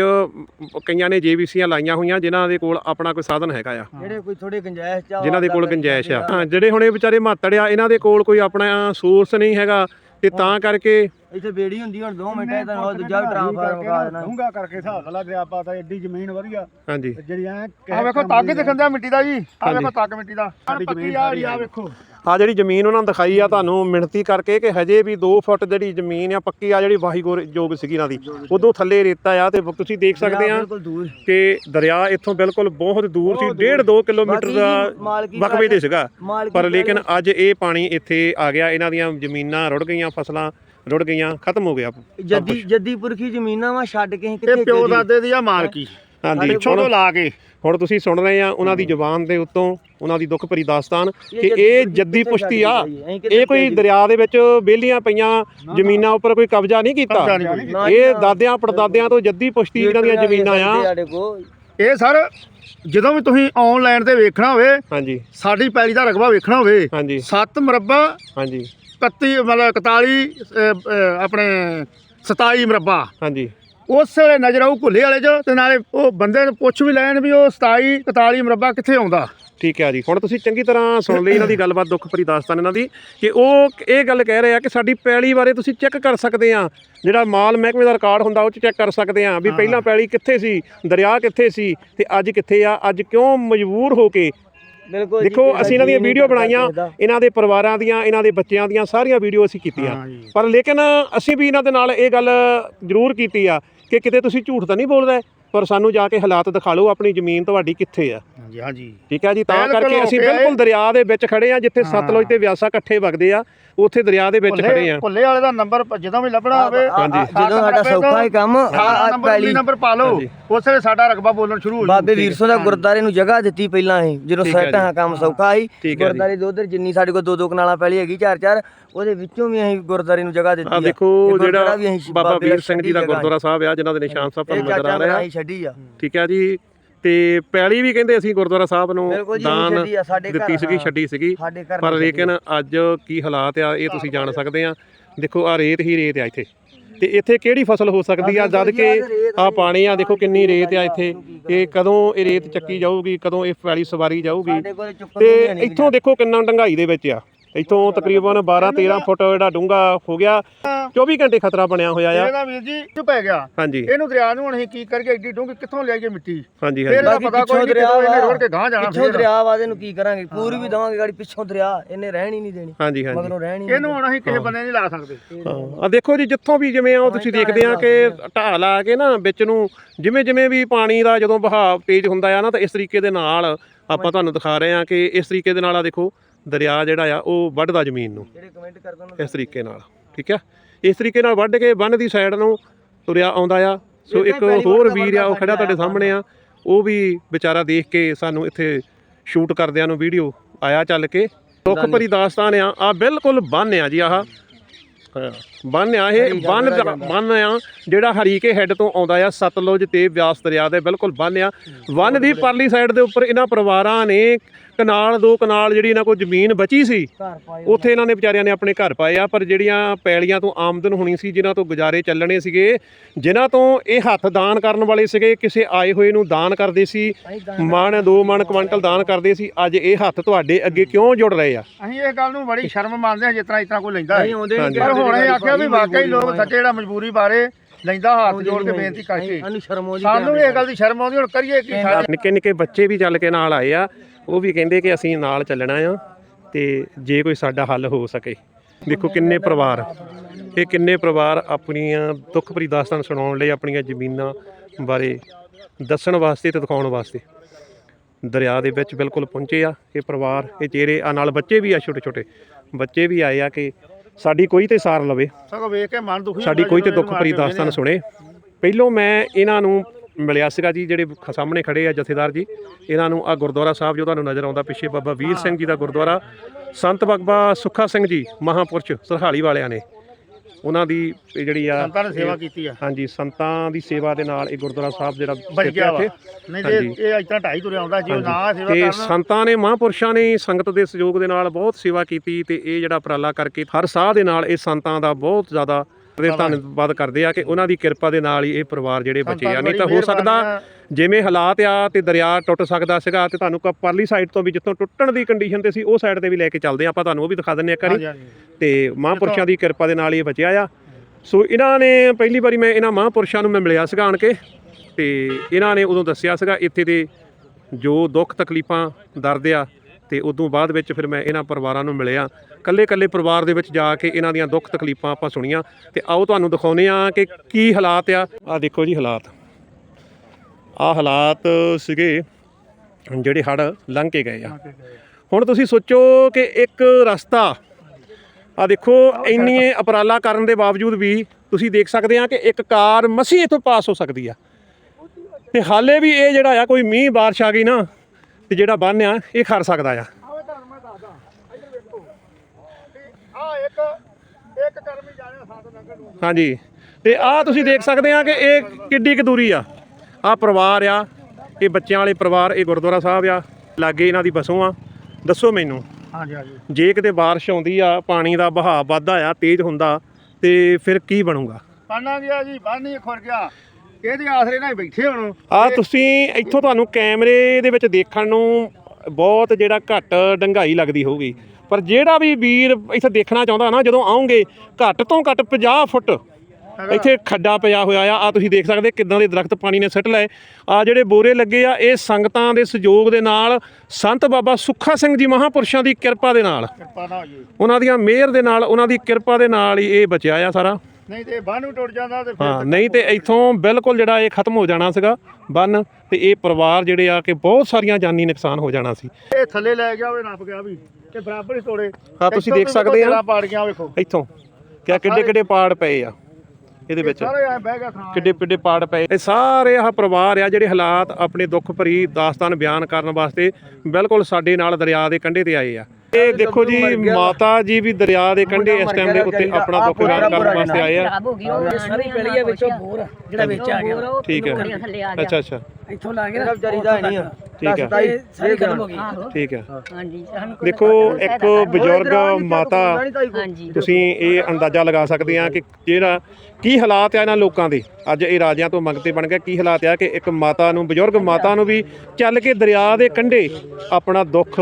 ਕਈਆਂ ਨੇ ਜੀਬੀਸੀਆਂ ਲਾਈਆਂ ਹੋਈਆਂ ਜਿਨ੍ਹਾਂ ਦੇ ਕੋਲ ਆਪਣਾ ਕੋਈ ਸਾਧਨ ਹੈਗਾ ਆ। ਜਿਹੜੇ ਕੋਈ ਥੋੜੇ ਗੁੰਜਾਇਸ਼ ਚ ਜਿਨ੍ਹਾਂ ਦੇ ਕੋਲ ਗੁੰਜਾਇਸ਼ ਆ। ਹਾਂ ਜਿਹੜੇ ਹੁਣ ਇਹ ਵਿਚਾਰੇ ਮਾਤੜ ਆ ਇਹਨਾਂ ਦੇ ਕੋਲ ਕੋਈ ਆਪਣਾ ਸੋਰਸ ਨਹੀਂ ਹੈਗਾ ਤੇ ਤਾਂ ਕਰਕੇ ਇੱਥੇ ਬੇੜੀ ਹੁੰਦੀ ਹੁਣ 2 ਮਿੰਟਾਂ ਤਾਂ ਉਹ ਦੂਜਾ ਵੀ ਟ੍ਰਾਂਸਫਾਰਮ ਕਰ ਦੇਣਾ। ਡੂੰਗਾ ਕਰਕੇ ਹਿਸਾਬ ਲਾ ਗਿਆ ਆਪਾਂ ਤਾਂ ਐਡੀ ਜ਼ਮੀਨ ਵਧੀਆ। ਹਾਂਜੀ। ਜਿਹੜੀ ਐ ਆ ਵੇਖੋ ਤੱਕ ਦਿਖਣ ਦਿਆ ਮਿੱਟੀ ਦਾ ਜੀ। ਆ ਵੇਖੋ ਤੱਕ ਮਿੱਟੀ ਦਾ। ਸਾਡੀ ਪੱਕੀ ਜ਼ਮੀਨ ਆ ਆ। ਵੇਖੋ। ਆ ਜਿਹੜੀ ਜ਼ਮੀਨ ਉਹਨਾਂ ਨੇ ਦਿਖਾਈ ਆ ਤੁਹਾਨੂੰ ਮਿਣਤੀ ਕਰਕੇ ਕਿ ਹਜੇ ਵੀ 2 ਫੁੱਟ ਜਿਹੜੀ ਜ਼ਮੀਨ ਆ ਪੱਕੀ ਆ ਜਿਹੜੀ ਵਾਹੀਗੁਰ ਯੋਗ ਸੀਗੀ ਇਹਨਾਂ ਦੀ। ਉਦੋਂ ਥੱਲੇ ਰੇਤਾ ਆ ਤੇ ਤੁਸੀਂ ਦੇਖ ਸਕਦੇ ਆ ਕਿ ਦਰਿਆ ਇੱਥੋਂ ਬਿਲਕੁਲ ਬਹੁਤ ਦੂਰ ਸੀ 1.5 2 ਕਿਲੋਮੀਟਰ ਦਾ ਵਕਵੇ ਤੇ ਸੀਗਾ। ਪਰ ਲੇਕਿਨ ਅੱਜ ਇਹ ਪਾਣੀ ਇੱਥੇ ਆ ਗਿਆ ਇਹਨਾਂ ਦੀਆਂ ਜ਼ਮੀਨਾਂ ਰੁੜ ਗਈਆਂ ਫਸਲਾਂ ਰੁੜ ਗਈਆਂ ਖਤਮ ਹੋ ਗਿਆ। ਜੱਦੀ ਜੱਦੀ ਪੁਰਖੀ ਜ਼ਮੀਨਾਂ ਵਾ ਛੱਡ ਕੇ ਕਿੱਥੇ ਇਹ ਪਿਓ ਦਾਦੇ ਦੀ ਆ ਮਾਲਕੀ। ਹਾਂਜੀ। ਤੋਂ ਲਾ ਕੇ। ਹੁਣ ਤੁਸੀਂ ਸੁਣ ਰਹੇ ਆ ਉਹਨਾਂ ਦੀ ਜ਼ੁਬਾਨ ਦੇ ਉੱਤੋਂ ਉਹਨਾਂ ਦੀ ਦੁੱਖ ਭਰੀ ਦਾਸਤਾਨ ਕਿ ਇਹ ਜੱਦੀ ਪੁਸ਼ਤੀ ਆ। ਇਹ ਕੋਈ? ਦਰਿਆ ਦੇ ਵਿੱਚ ਬੇਲੀਆਂ ਪਈਆਂ ਜ਼ਮੀਨਾਂ ਉੱਪਰ ਕੋਈ ਕਬਜ਼ਾ ਨਹੀਂ ਕੀਤਾ। ਇਹ। ਦਾਦਿਆਂ ਪੜਦਾਦਿਆਂ ਤੋਂ ਜੱਦੀ ਪੁਸ਼ਤੀ ਇਹਨਾਂ ਦੀਆਂ ਜ਼ਮੀਨਾਂ ਆ। ਇਹ ਸਰ ਜਦੋਂ ਵੀ ਤੁਸੀਂ ਆਨਲਾਈਨ ਤੇ ਵੇਖਣਾ ਹੋਵੇ ਹਾਂਜੀ। ਸਾਡੀ ਪੈਲੀ ਦਾ ਰਕਬਾ ਵੇਖਣਾ ਹੋਵੇ ਹਾਂਜੀ। 7 ਮਰਬਾ ਹਾਂਜੀ। 31 ਮਤਲਬ 41 ਅ, ਅ, ਆਪਣੇ 27 ਮਰਬਾ। ਹਾਂਜੀ। ਉਸ ਵੇਲੇ ਨਜ਼ਰ ਆਊ ਭੁੱਲੇ ਵਾਲੇ 'ਚ ਤੇ ਨਾਲੇ ਉਹ ਬੰਦੇ ਨੂੰ ਪੁੱਛ ਵੀ ਲੈਣ ਵੀ ਉਹ 27 41 ਮਰਬਾ ਕਿੱਥੇ ਆਉਂਦਾ। ਠੀਕ ਹੈ ਜੀ। ਹੁਣ ਤੁਸੀਂ ਚੰਗੀ ਤਰ੍ਹਾਂ ਸੁਣ ਲਈ ਇਹਨਾਂ ਦੀ ਗੱਲਬਾਤ ਦੁੱਖ ਭਰੀ ਦਾਸਤਾਨ ਇਹਨਾਂ ਦੀ ਕਿ ਉਹ ਇਹ ਗੱਲ ਕਹਿ ਰਹੇ ਆ ਕਿ ਸਾਡੀ ਪੈਲੀ ਬਾਰੇ ਤੁਸੀਂ ਚੈੱਕ ਕਰ ਸਕਦੇ ਆ। ਜਿਹੜਾ ਮਾਲ ਮਹਿਕਮੇ ਦਾ ਰਿਕਾਰਡ ਹੁੰਦਾ ਉਹ ਚ ਚੈੱਕ ਕਰ ਸਕਦੇ ਆ ਵੀ ਪਹਿਲਾਂ ਪੈਲੀ ਕਿੱਥੇ ਸੀ ਦਰਿਆ ਕਿੱਥੇ ਸੀ ਤੇ ਅੱਜ ਕਿੱਥੇ ਆ ਅੱਜ ਕਿਉਂ ਮਜਬੂਰ ਹੋ ਕੇ ਬਿਲਕੁਲ ਦੇਖੋ ਅਸੀਂ ਇਹਨਾਂ ਦੀਆਂ ਵੀਡੀਓ ਬਣਾਈਆਂ। ਇਹਨਾਂ ਦੇ ਪਰਿਵਾਰਾਂ ਦੀਆਂ ਇਹਨਾਂ ਦੇ ਬੱਚਿਆਂ ਦੀਆਂ ਸਾਰੀਆਂ ਵੀਡੀਓ ਅਸੀਂ ਕੀਤੀਆਂ। ਪਰ ਲੇਕਿਨ ਅਸੀਂ ਵੀ ਇਹਨਾਂ ਦੇ ਨਾਲ ਇਹ ਗੱਲ ਜ਼ਰੂਰ ਕੀਤੀ ਆ ਕਿ ਕਿਤੇ ਤੁਸੀਂ ਝੂਠ ਤਾਂ ਨਹੀਂ ਬੋਲ ਰਹੇ ਪਰ ਸਾਨੂੰ ਜਾ ਕੇ ਹਾਲਾਤ ਦਿਖਾ ਲਓ ਆਪਣੀ ਜ਼ਮੀਨ ਤੁਹਾਡੀ ਕਿੱਥੇ ਆ। ਹਾਂਜੀ ਹਾਂਜੀ। ਠੀਕ ਹੈ ਜੀ? ਤਾਂ ਬਿਲਕੁਲ ਕਰਕੇ ਅਸੀਂ okay। ਬਿਲਕੁਲ ਦਰਿਆ ਦੇ ਵਿੱਚ ਖੜੇ ਆ ਜਿੱਥੇ ਸਤਲੁਜ ਤੇ ਵਿਆਸਾ ਇਕੱਠੇ ਵਗਦੇ ਆ ਉੱਥੇ ਦਰਿਆ ਦੇ ਵਿੱਚ ਖੜੇ ਆ ਭੁੱਲੇ ਵਾਲੇ ਦਾ ਨੰਬਰ ਜਦੋਂ ਵੀ ਲੱਭਣਾ ਹੋਵੇ ਹਾਂਜੀ। ਜਦੋਂ ਸਾਡਾ ਸੌਖਾ ਹੀ ਕੰਮ ਆ- ਆ ਨੰਬਰ ਪਾ ਲਓ। ਉਸ ਵੇਲੇ ਸਾਡਾ ਰਕਬਾ ਬੋਲਣ ਸ਼ੁਰੂ ਹੋ ਜੂ ਬਾਬੇ ਵੀਰ ਸਿੰਘ ਦਾ ਗੁਰਦਾਰੇ ਨੂੰ ਜਗ੍ਹਾ ਦਿੱਤੀ ਪਹਿਲਾਂ ਅਸੀਂ ਜਦੋਂ ਹੈ ਸੈੱਟ ਹਾਂ ਕੰਮ ਸੌਖਾ ਹੈ। ਗੁਰਦਾਰੇ ਦੇ ਉਧਰ ਜਿੰਨੀ ਸਾਡੇ ਕੋਲ ਦੋ ਦੋ ਕਨਾਲਾਂ ਪੈਲੀ ਹੈਗੀ ਚਾਰ ਚਾਰ ਉਹਦੇ ਵਿੱਚੋਂ ਵੀ ਅਸੀਂ ਗੁਰਦਾਰੇ ਨੂੰ ਜਗ੍ਹਾ ਦਿੱਤੀ ਆ ਆ। ਦੇਖੋ ਜਿਹੜਾ ਬਾਬਾ ਵੀਰ ਸਿੰਘ ਜੀ ਦਾ ਗੁਰਦੁਆਰਾ ਸਾਹਿਬ ਆ ਜਿਨ੍ਹਾਂ ਦੇ ਨਿਸ਼ਾਨ ਸਾਹਿਬ ਤੁਹਾਨੂੰ ਨਜ਼ਰ ਆ ਰਿਹਾ ਛੱਡੀ ਆ। ਠੀਕ ਹੈ ਜੀ। ਤੇ ਪੈਲੀ ਵੀ ਕਹਿੰਦੇ ਅਸੀਂ ਗੁਰਦੁਆਰਾ ਸਾਹਿਬ ਨੂੰ ਬਿਲਕੁਲ ਜੀ, ਦਾਨ ਛੱਡੀ ਆ, ਸਾਡੇ ਘਰ, ਦਿੱਤੀ ਸੀਗੀ ਹਾਂ। ਛੱਡੀ ਸੀਗੀ। ਸਾਡੇ ਘਰ ਪਰ ਨਹੀਂ ਲੇਕਿਨ ਅੱਜ ਕੀ ਹਾਲਾਤ ਆ ਇਹ ਤੁਸੀਂ ਜਾਣ ਸਕਦੇ ਆ। ਦੇਖੋ ਆ ਰੇਤ ਹੀ ਰੇਤ ਆ ਇੱਥੇ। ਤੇ ਇੱਥੇ ਕਿਹੜੀ ਫਸਲ ਹੋ ਸਕਦੀ ਆ? ਜਦ ਕਿ ਆ ਪਾਣੀ ਆ ਦੇਖੋ ਕਿੰਨੀ ਰੇਤ ਆ ਇੱਥੇ। ਇਹ ਕਦੋਂ ਇਹ ਰੇਤ ਚੱਕੀ ਜਾਊਗੀ ਕਦੋਂ ਇਹ ਪੈਲੀ ਸਵਾਰੀ ਜਾਊਗੀ? ਸਾਡੇ ਕੋਲ ਚੁੱਕਣ ਤੇ ਨੂੰ ਵੀ ਨਹੀਂ ਇੱਥੋਂ ਦੇਖੋ ਕਿੰਨਾ ਡੰਗਾਈ ਦੇ ਵਿੱਚ ਆ। ਇੱਥੋਂ ਤਕਰੀਬਨ 12 13 ਫੁੱਟ ਜਿਹੜਾ ਡੂੰਗਾ ਹੋ ਗਿਆ 24 ਘੰਟੇ ਖਤਰਾ ਬਣਿਆ ਹੋਇਆ ਆ। ਇਹਦਾ ਵੀਰ ਜੀ ਚ ਪੈ ਗਿਆ। ਹਾਂਜੀ। ਇਹਨੂੰ ਦਰਿਆ ਨੂੰ ਹੁਣ ਅਸੀਂ ਕੀ ਕਰਕੇ ਐਡੀ ਡੂੰਘੀ ਕਿੱਥੋਂ ਲਿਆਈਏ ਮਿੱਟੀ? ਹਾਂਜੀ ਹਾਂਜੀ। ਇਹਦਾ ਬਾਕੀ ਪਤਾ ਕੋਈ ਪਿੱਛੋਂ ਨਹੀਂ ਦਰਿਆ ਕਿਦੋਂ ਇਹਨੇ ਵਾ। ਰੋੜ ਕੇ ਗਾਂ ਜਾਣਾ ਪਿੱਛੋਂ ਫਿਰ ਦਰਿਆ ਵਾਦੇ ਨੂੰ ਕੀ ਕਰਾਂਗੇ? ਪੂਰੀ ਵੀ ਦਵਾਂਗੇ ਗਾੜੀ ਪਿੱਛੋਂ ਦਰਿਆ। ਇਹਨੇ ਰਹਿਣ ਹੀ ਨਹੀਂ ਦੇਣੀ। ਹਾਂਜੀ ਹਾਂਜੀ। ਮਗਰੋਂ ਰਹਿਣ ਹੀ ਨਹੀਂ ਇਹਨੂੰ ਹੁਣ ਅਸੀਂ ਕਿਸੇ ਬੰਨੇ ਨਹੀਂ ਲਾ ਸਕਦੇ। ਹਾਂ। ਆ ਦੇਖੋ ਜੀ ਜਿੱਥੋਂ ਵੀ ਜਿਵੇਂ ਆ ਉਹ ਤੁਸੀਂ ਦੇਖਦੇ ਆ ਕਿ ਢਾਹ ਲਾ ਕੇ ਨਾ ਵਿੱਚ ਨੂੰ ਜਿਵੇਂ ਜਿਵੇਂ ਵੀ ਪਾਣੀ ਦਾ ਜਦੋਂ ਵਹਾਅ ਤੇਜ਼ ਹੁੰਦਾ ਆ ਨਾ ਤਾਂ ਇਸ ਤਰੀਕੇ ਦੇ ਨਾਲ ਆਪਾਂ ਤੁਹਾਨੂੰ ਦਿਖਾ ਰਹੇ ਆ ਕਿ ਇਸ ਤਰੀਕੇ ਦੇ ਨਾਲ ਆ ਦੇਖੋ ਦਰਿਆ ਜਿਹੜਾ ਆ ਉਹ ਵੱਢਦਾ ਜ਼ਮੀਨ ਨੂੰ। ਜਿਹੜੇ ਕਮੈਂਟ ਕਰਦੇ ਉਹਨਾਂ ਇਸ ਤਰੀਕੇ ਨਾਲ ਠੀਕ ਆ? ਇਸ ਤਰੀਕੇ ਨਾਲ ਵੱਢ ਕੇ ਬੰਨ ਦੀ ਸਾਈਡ ਨੂੰ ਤੁਰਿਆ ਆਉਂਦਾ ਆ। ਸੋ ਇੱਕ ਹੋਰ ਵੀਰ ਆ ਉਹ ਖੜਾ ਤੁਹਾਡੇ ਸਾਹਮਣੇ ਆ। ਉਹ ਵੀ ਵਿਚਾਰਾ ਦੇਖ ਕੇ ਸਾਨੂੰ ਇੱਥੇ ਸ਼ੂਟ ਕਰਦਿਆਂ ਨੂੰ ਵੀਡੀਓ ਆਇਆ ਚੱਲ ਕੇ। ਦੁੱਖ ਭਰੀ ਦਾਸਤਾਨ ਆ। ਆ ਬਿਲਕੁਲ ਬੰਨ ਆ ਜੀ ਆਹ। ਹਾਂ, ਬੰਨ ਆ ਇਹ ਬੰਨ ਦਾ- ਬੰਨ ਆ ਜਿਹੜਾ ਹਰੀਕੇ ਹੈੱਡ ਤੋਂ ਆਉਂਦਾ ਆ ਸਤਲੁਜ ਤੇ ਬਿਆਸ ਦਰਿਆ ਦੇ ਬਿਲਕੁਲ ਬੰਨ ਆ। ਬੰਨ ਦੀ ਪਰਲੀ ਸਾਈਡ ਦੇ ਉੱਪਰ ਇਹਨਾਂ ਪਰਿਵਾਰਾਂ ਨੇ ਕਨਾਲ ਦੋ ਕਨਾਲ ਜਿਹੜੀ ਇਹਨਾਂ ਕੋਲ ਜ਼ਮੀਨ ਬਚੀ ਸੀ ਘਰ ਪਾਏ ਉੱਥੇ ਇਹਨਾਂ ਨੇ ਵਿਚਾਰਿਆਂ ਨੇ ਆਪਣੇ ਘਰ ਪਾਏ ਆ ਪਰ ਜਿਹੜੀਆਂ ਪੈਲੀਆਂ ਤੋਂ ਆਮਦਨ ਹੋਣੀ ਸੀ ਜਿਨ੍ਹਾਂ ਤੋਂ ਗੁਜ਼ਾਰੇ ਚੱਲਣੇ ਸੀਗੇ ਜਿਨ੍ਹਾਂ ਤੋਂ ਇਹ ਹੱਥ ਦਾਨ ਕਰਨ ਵਾਲੇ ਸੀਗੇ ਕਿਸੇ ਆਏ ਹੋਏ ਨੂੰ ਦਾਨ ਕਰਦੇ ਸੀ ਮਣ ਦੋ ਮਣ ਕੁਇੰਟਲ ਦਾਨ ਕਰਦੇ ਸੀ ਅੱਜ ਇਹ ਹੱਥ ਤੁਹਾਡੇ ਅੱਗੇ ਕਿਉਂ ਜੁੜ ਰਹੇ ਆ? ਅਸੀਂ ਇਹ ਗੱਲ ਨੂੰ ਬੜੀ ਸ਼ਰਮ ਮੰਨਦੇ ਹਾਂ ਜਿਸ ਤਰ੍ਹਾਂ ਇਸ ਤਰ੍ਹਾਂ ਕੋਈ ਲੈਂਦਾ ਹੈ। ਅਸੀਂ ਪਰ ਹੁਣ ਇਹ ਆਖਿਆ ਵੀ ਵਾਕਈ ਲੋਕ ਸੱਚੇ ਜਿਹੜਾ ਮਜਬੂਰੀ ਬਾਰੇ ਲੈਂਦਾ ਹੱਥ ਜੋੜ ਕੇ ਬੇਨਤੀ ਕਰਕੇ। ਸਾਨੂੰ ਸ਼ਰਮ ਆਉਂਦੀ ਸਾਨੂੰ ਵੀ ਇਹ ਗੱਲ ਦੀ ਸ਼ਰਮ ਆਉਂਦੀ ਹੁਣ ਕਰੀਏ ਕੀ ਸਾਡੇ ਨਿੱਕੇ ਨਿੱਕੇ ਬੱਚੇ ਵੀ ਚੱਲ ਕੇ ਨਾਲ ਆਏ ਆ। ਉਹ ਵੀ ਕਹਿੰਦੇ ਕਿ ਅਸੀਂ ਨਾਲ ਚੱਲਣਾ ਆ ਤੇ ਜੇ ਕੋਈ ਸਾਡਾ ਹੱਲ ਹੋ ਸਕੇ। ਦੇਖੋ ਕਿੰਨੇ ਪਰਿਵਾਰ ਇਹ ਕਿੰਨੇ ਪਰਿਵਾਰ ਆਪਣੀਆਂ ਦੁੱਖ ਭਰੀ ਦਾਸਤਾਨ ਸੁਣਾਉਣ ਲਈ ਆਪਣੀਆਂ ਜ਼ਮੀਨਾਂ ਬਾਰੇ ਦੱਸਣ ਵਾਸਤੇ ਤੇ ਦਿਖਾਉਣ ਵਾਸਤੇ ਦਰਿਆ ਦੇ ਵਿੱਚ ਬਿਲਕੁਲ ਪਹੁੰਚੇ ਆ। ਇਹ ਪਰਿਵਾਰ ਇਹ ਚਿਹਰੇ ਆ। ਨਾਲ ਬੱਚੇ ਵੀ ਆ ਛੋਟੇ ਛੋਟੇ ਬੱਚੇ ਵੀ ਆਏ ਆ ਕਿ ਸਾਡੀ ਕੋਈ ਤੇ ਸਾਰ ਲਵੇ। ਸਗੋਂ ਵੇਖ ਕੇ ਮਨ ਦੁਖੀ ਸਾਡੀ ਕੋਈ ਤੇ ਦੁੱਖ ਭਰੀ ਦਾਸਤਾਨ ਸੁਣੇ। ਪਹਿਲੋਂ ਮੈਂ ਇਹਨਾਂ ਨੂੰ ਮਿਲਿਆ ਸੀਗਾ ਜੀ ਜਿਹੜੇ ਸਾਹਮਣੇ ਖੜੇ ਆ ਜਥੇਦਾਰ ਜੀ। ਇਹਨਾਂ ਨੂੰ ਆ ਗੁਰਦੁਆਰਾ ਸਾਹਿਬ ਜੋ ਤੁਹਾਨੂੰ ਨਜ਼ਰ ਆਉਂਦਾ ਪਿੱਛੇ ਬਾਬਾ ਵੀਰ ਸਿੰਘ ਜੀ ਦਾ ਗੁਰਦੁਆਰਾ। ਸੰਤ ਬਾਬਾ ਸੁੱਖਾ ਸਿੰਘ ਜੀ ਮਹਾਪੁਰਸ਼ ਸਰਹਾਲੀ ਵਾਲਿਆਂ ਨੇ। ਉਹਨਾਂ ਦੀ ਇਹ ਜਿਹੜੀ ਆ ਸੰਤਾਂ ਨੇ ਸੇਵਾ ਕੀਤੀ ਆ ਹਾਂਜੀ ਸੰਤਾਂ ਦੀ ਸੇਵਾ ਦੇ ਨਾਲ ਇਹ ਗੁਰਦੁਆਰਾ ਸਾਹਿਬ ਜਿਹੜਾ ਬਚ ਗਿਆ ਵਾ। ਨਹੀਂ। ਤੇ ਇਹ ਇਤਨਾ ਢਾਈ ਤੁਰਿਆ ਆਉਂਦਾ ਜੇ ਨਾ ਸੇਵਾ ਤੇ ਸੰਤਾਂ ਨੇ ਮਹਾਂਪੁਰਸ਼ਾਂ ਨੇ ਸੰਗਤ ਦੇ ਸਹਿਯੋਗ ਦੇ ਨਾਲ ਬਹੁਤ ਸੇਵਾ ਕੀਤੀ ਤੇ ਇਹ ਜਿਹੜਾ ਉਪਰਾਲਾ ਕਰਕੇ ਹਰ ਸਾਹ ਦੇ ਨਾਲ ਇਹ ਸੰਤਾਂ ਦਾ ਬਹੁਤ ਜ਼ਿਆਦਾ ਦੇ ਧੰਨਵਾਦ ਕਰਦੇ ਆ ਕਿ ਉਹਨਾਂ ਦੀ ਕਿਰਪਾ ਦੇ ਨਾਲ ਹੀ ਇਹ ਪਰਿਵਾਰ ਜਿਹੜੇ ਬਚੇ ਆ। ਨਹੀਂ ਤਾਂ ਹੋ ਸਕਦਾ ਜਿਵੇਂ ਹਾਲਾਤ ਆ ਤੇ ਦਰਿਆ ਟੁੱਟ ਸਕਦਾ ਸੀਗਾ ਤੇ ਤੁਹਾਨੂੰ ਕ- ਪਰਲੀ ਸਾਈਡ ਤੋਂ ਵੀ ਜਿੱਥੋਂ ਟੁੱਟਣ ਦੀ ਕੰਡੀਸ਼ਨ ਤੇ ਸੀ ਉਹ ਸਾਈਡ ਤੇ ਵੀ ਲੈ ਕੇ ਚੱਲਦੇ ਆ। ਆਪਾਂ ਤੁਹਾਨੂੰ ਉਹ ਵੀ ਦਿਖਾ ਦਿੰਨੇ ਆ ਕਰੀ ਤੇ ਮਹਾਂਪੁਰਸ਼ਾਂ ਦੀ ਕਿਰਪਾ ਦੇ ਨਾਲ ਹੀ ਇਹ ਬਚਿਆ ਆ। ਸੋ ਇਹਨਾਂ ਨੇ ਪਹਿਲੀ ਵਾਰੀ ਮੈਂ ਇਹਨਾਂ ਮਹਾਂਪੁਰਸ਼ਾਂ ਨੂੰ ਮੈਂ ਮਿਲਿਆ ਸੀਗਾ ਆਣ ਕੇ ਤੇ ਇਹਨਾਂ ਨੇ ਉਦੋਂ ਦੱਸਿਆ ਸੀਗਾ ਇੱਥੇ ਦੇ ਜੋ ਦੁੱਖ ਤਕਲੀਫਾਂ ਦਰਦ ਆ ਤੇ ਉਦੋਂ ਬਾਅਦ ਵਿੱਚ ਫਿਰ ਮੈਂ ਇਹਨਾਂ ਪਰਿਵਾਰਾਂ ਨੂੰ ਮਿਲਿਆ। ਕੱਲੇ ਕੱਲੇ ਪਰਿਵਾਰ ਦੇ ਵਿੱਚ ਜਾ ਕੇ ਇਹਨਾਂ ਦੀਆਂ ਦੁੱਖ ਤਕਲੀਫਾਂ ਆਪਾਂ ਸੁਣੀਆਂ। ਤੇ ਆਓ ਤੁਹਾਨੂੰ ਦਿਖਾਉਨੇ ਆ ਕਿ ਕੀ ਹਾਲਾਤ ਆ। ਆ ਦੇਖੋ ਜੀ ਹਾਲਾਤ। ਆ ਹਾਲਾਤ ਸੀਗੇ ਜਿਹੜੇ ਹੜ ਲੰਘ ਕੇ ਗਏ ਆ। ਹੁਣ ਤੁਸੀਂ ਸੋਚੋ ਕਿ ਇੱਕ ਰਸਤਾ ਆ ਦੇਖੋ ਇੰਨੀ ਅਪਰਾਲਾ ਕਰਨ ਦੇ ਬਾਵਜੂਦ ਵੀ ਤੁਸੀਂ ਦੇਖ ਸਕਦੇ ਆ ਕਿ ਇੱਕ ਕਾਰ ਮਸੀ ਇੱਥੋਂ ਪਾਸ ਹੋ ਸਕਦੀ ਆ। ਤੇ ਹਾਲੇ ਵੀ ਇਹ ਜਿਹੜਾ ਆ, ਕੋਈ ਮੀਂਹ ਬਾਰਿਸ਼ ਆ ਗਈ ਨਾ ਤੇ ਜਿਹੜਾ ਬੰਨ ਆ ਇਹ ਖੜ ਸਕਦਾ ਆ। ਆ ਇੱਕ ਇੱਕ ਕਰਮੀ ਜਾਣੇ ਸਾਧ ਨਗਰ ਨੂੰ ਹਾਂਜੀ। ਤੇ ਆ ਤੁਸੀਂ ਦੇਖ ਸਕਦੇ ਆ ਕਿ ਇਹ ਕਿੱਡੀ ਕੁ ਦੂਰੀ ਆ। ਆ ਪਰਿਵਾਰ ਆ ਇਹ ਬੱਚਿਆਂ ਵਾਲੇ ਪਰਿਵਾਰ ਇਹ ਗੁਰਦੁਆਰਾ ਸਾਹਿਬ ਆ। ਲਾਗੇ ਇਹਨਾਂ ਦੀ ਬਸੋਂ ਆ। ਦੱਸੋ ਮੈਨੂੰ ਹਾਂਜੀ ਹਾਂਜੀ। ਜੇ ਕਿਤੇ ਬਾਰਿਸ਼ ਆਉਂਦੀ ਆ ਪਾਣੀ ਦਾ ਵਹਾਅ ਵੱਧਦਾ ਆ ਤੇਜ਼ ਹੁੰਦਾ ਤੇ ਫਿਰ ਕੀ ਬਣੂਗਾ? ਪਾਣਾ ਗਿਆ ਜੀ ਬਾਨੀ ਖੁਰ ਗਿਆ ਇਹਦੇ ਆਸਰੇ ਨਾਲ ਹੀ ਬੈਠੇ ਹੁਣ। ਆ ਤੁਸੀਂ ਇੱਥੋਂ ਤੁਹਾਨੂੰ ਕੈਮਰੇ ਦੇ ਵਿੱਚ ਦੇਖਣ ਨੂੰ ਬਹੁਤ ਜਿਹੜਾ ਘੱਟ ਡੰਗਾਈ ਲੱਗਦੀ ਹੋਊਗੀ। ਪਰ ਜਿਹੜਾ ਵੀ ਵੀਰ ਇੱਥੇ ਦੇਖਣਾ ਚਾਹੁੰਦਾ ਨਾ ਜਦੋਂ ਆਉਂਗੇ ਘੱਟ ਤੋਂ ਘੱਟ 50 ਫੁੱਟ ਇੱਥੇ ਖੱਡਾ ਪਿਆ ਹੋਇਆ ਆ। ਆ ਤੁਸੀਂ ਦੇਖ ਸਕਦੇ ਕਿਦਾਂ ਦੇ ਦਰਖਤ ਪਾਣੀ ਨੇ ਸਿੱਟ ਲਏ। ਆ ਜਿਹੜੇ ਬੋਰੇ ਲੱਗੇ ਆ ਇਹ ਸੰਗਤਾਂ ਦੇ ਸਹਿਯੋਗ ਦੇ ਨਾਲ ਸੰਤ ਬਾਬਾ ਸੁੱਖਾ ਸਿੰਘ ਜੀ ਮਹਾਪੁਰਸ਼ਾਂ ਦੀ ਕਿਰਪਾ ਦੇ ਨਾਲ ਕਿਰਪਾ ਨਾ ਹੋ ਜੀ। ਉਹਨਾਂ ਦੀਆਂ ਮਿਹਰ ਦੇ ਨਾਲ ਉਹਨਾਂ ਦੀ ਕਿਰਪਾ ਦੇ ਨਾਲ ਹੀ ਇਹ ਬਚਿਆ ਆ ਸਾਰਾ। ਨਹੀਂ ਤੇ ਬੰਨ ਵੀ ਟੁੱਟ ਜਾਂਦਾ ਤੇ ਫਿਰ ਹਾਂ ਨਹੀਂ ਤੇ ਇੱਥੋਂ ਬਿਲਕੁਲ ਜਿਹੜਾ ਇਹ ਖਤਮ ਹੋ ਜਾਣਾ ਸੀਗਾ ਬੰਨ ਤੇ ਇਹ ਪਰਿਵਾਰ ਜਿਹੜੇ ਆ ਕਿ ਬਹੁਤ ਸਾਰੀਆਂ ਜਾਨੀ ਨੁਕਸਾਨ ਹੋ ਜਾਣਾ ਸੀ। ਇਹ ਥੱਲੇ ਲੈ ਗਿਆ ਹੋਵੇ ਨੱਪ ਗਿਆ ਵੀ ਤੇ ਬਰਾਬਰ ਹੀ ਤੋੜੇ। ਹਾਂ, ਤੁਸੀਂ ਦੇਖ ਸਕਦੇ ਆ। ਪਾੜ ਗਿਆ ਵੇਖੋ। ਇੱਥੋਂ। ਕਿਆ ਕਿੱਡੇ ਕਿੱਡੇ ਪਾੜ ਪਏ ਆ ਇਹਦੇ ਵਿੱਚ। ਸਾਰੇ ਐ ਬਹਿ ਗਿਆ ਥਾਂ ਕਿੱਡੇ ਕਿੱਡੇ ਪਾੜ ਪਏ। ਇਹ ਸਾਰੇ ਆਹ ਪਰਿਵਾਰ ਆ ਜਿਹੜੇ ਹਾਲਾਤ ਆਪਣੇ ਦੁੱਖ ਭਰੀ ਦਾਸਤਾਨ ਬਿਆਨ ਕਰਨ ਵਾਸਤੇ ਬਿਲਕੁਲ ਸਾਡੇ ਨਾਲ ਦਰਿਆ ਦੇ ਕੰਢੇ ਤੇ ਆਏ ਆ। ਇਹ ਦੇਖੋ ਜੀ ਮਾਤਾ ਜੀ ਵੀ ਦਰਿਆ ਦੇ ਕੰਢੇ ਇਸ ਟਾਈਮ ਦੇ ਉੱਤੇ ਆਪਣਾ ਦੁੱਖ ਬਿਆਨ ਕਰਨ ਵਾਸਤੇ ਆਏ ਆ ਖਰਾਬ ਹੋ ਗਈ ਉਹ। ਸਾਰੀ ਪੈਲੀ ਆ ਵਿੱਚੋਂ ਬੋਰ ਆ, ਜਿਹੜਾ ਵਿੱਚ ਆ ਗਿਆ। ਠੀਕ ਹੈ। ਥੱਲੇ ਆ ਗਿਆ। ਅੱਛਾ ਅੱਛਾ। ਇੱਥੋਂ ਲਾ ਕੇ ਵਿਚਾਰੀ ਦਾ ਨਹੀਂ ਆ। ਠੀਕ ਹੈ। ਇਹ ਸਾਰੀ ਖਤਮ ਹੋ ਗਈ। ਆਹੋ। ਠੀਕ ਹੈ। ਹਾਂਜੀ ਸਾਨੂੰ ਕੋਈ ਦੇਖੋ ਇੱਕ ਬਜ਼ੁਰਗ ਮਾਤਾ ਹਾਂਜੀ। ਤੁਸੀਂ ਇਹ ਅੰਦਾਜ਼ਾ ਲਗਾ ਸਕਦੇ ਆ ਕਿ ਜਿਹੜਾ ਕੀ ਹਾਲਾਤ ਆ ਇਹਨਾਂ ਲੋਕਾਂ ਦੇ? ਅੱਜ ਇਹ ਰਾਜਿਆਂ ਤੋਂ ਮੰਗਤੇ ਬਣ ਗਿਆ ਕੀ ਹਾਲਾਤ ਆ ਕਿ ਇੱਕ ਮਾਤਾ ਨੂੰ ਬਜ਼ੁਰਗ ਮਾਤਾ ਨੂੰ ਵੀ ਚੱਲ ਕੇ ਦਰਿਆ ਦੇ ਕੰਢੇ ਆਪਣਾ ਦੁੱਖ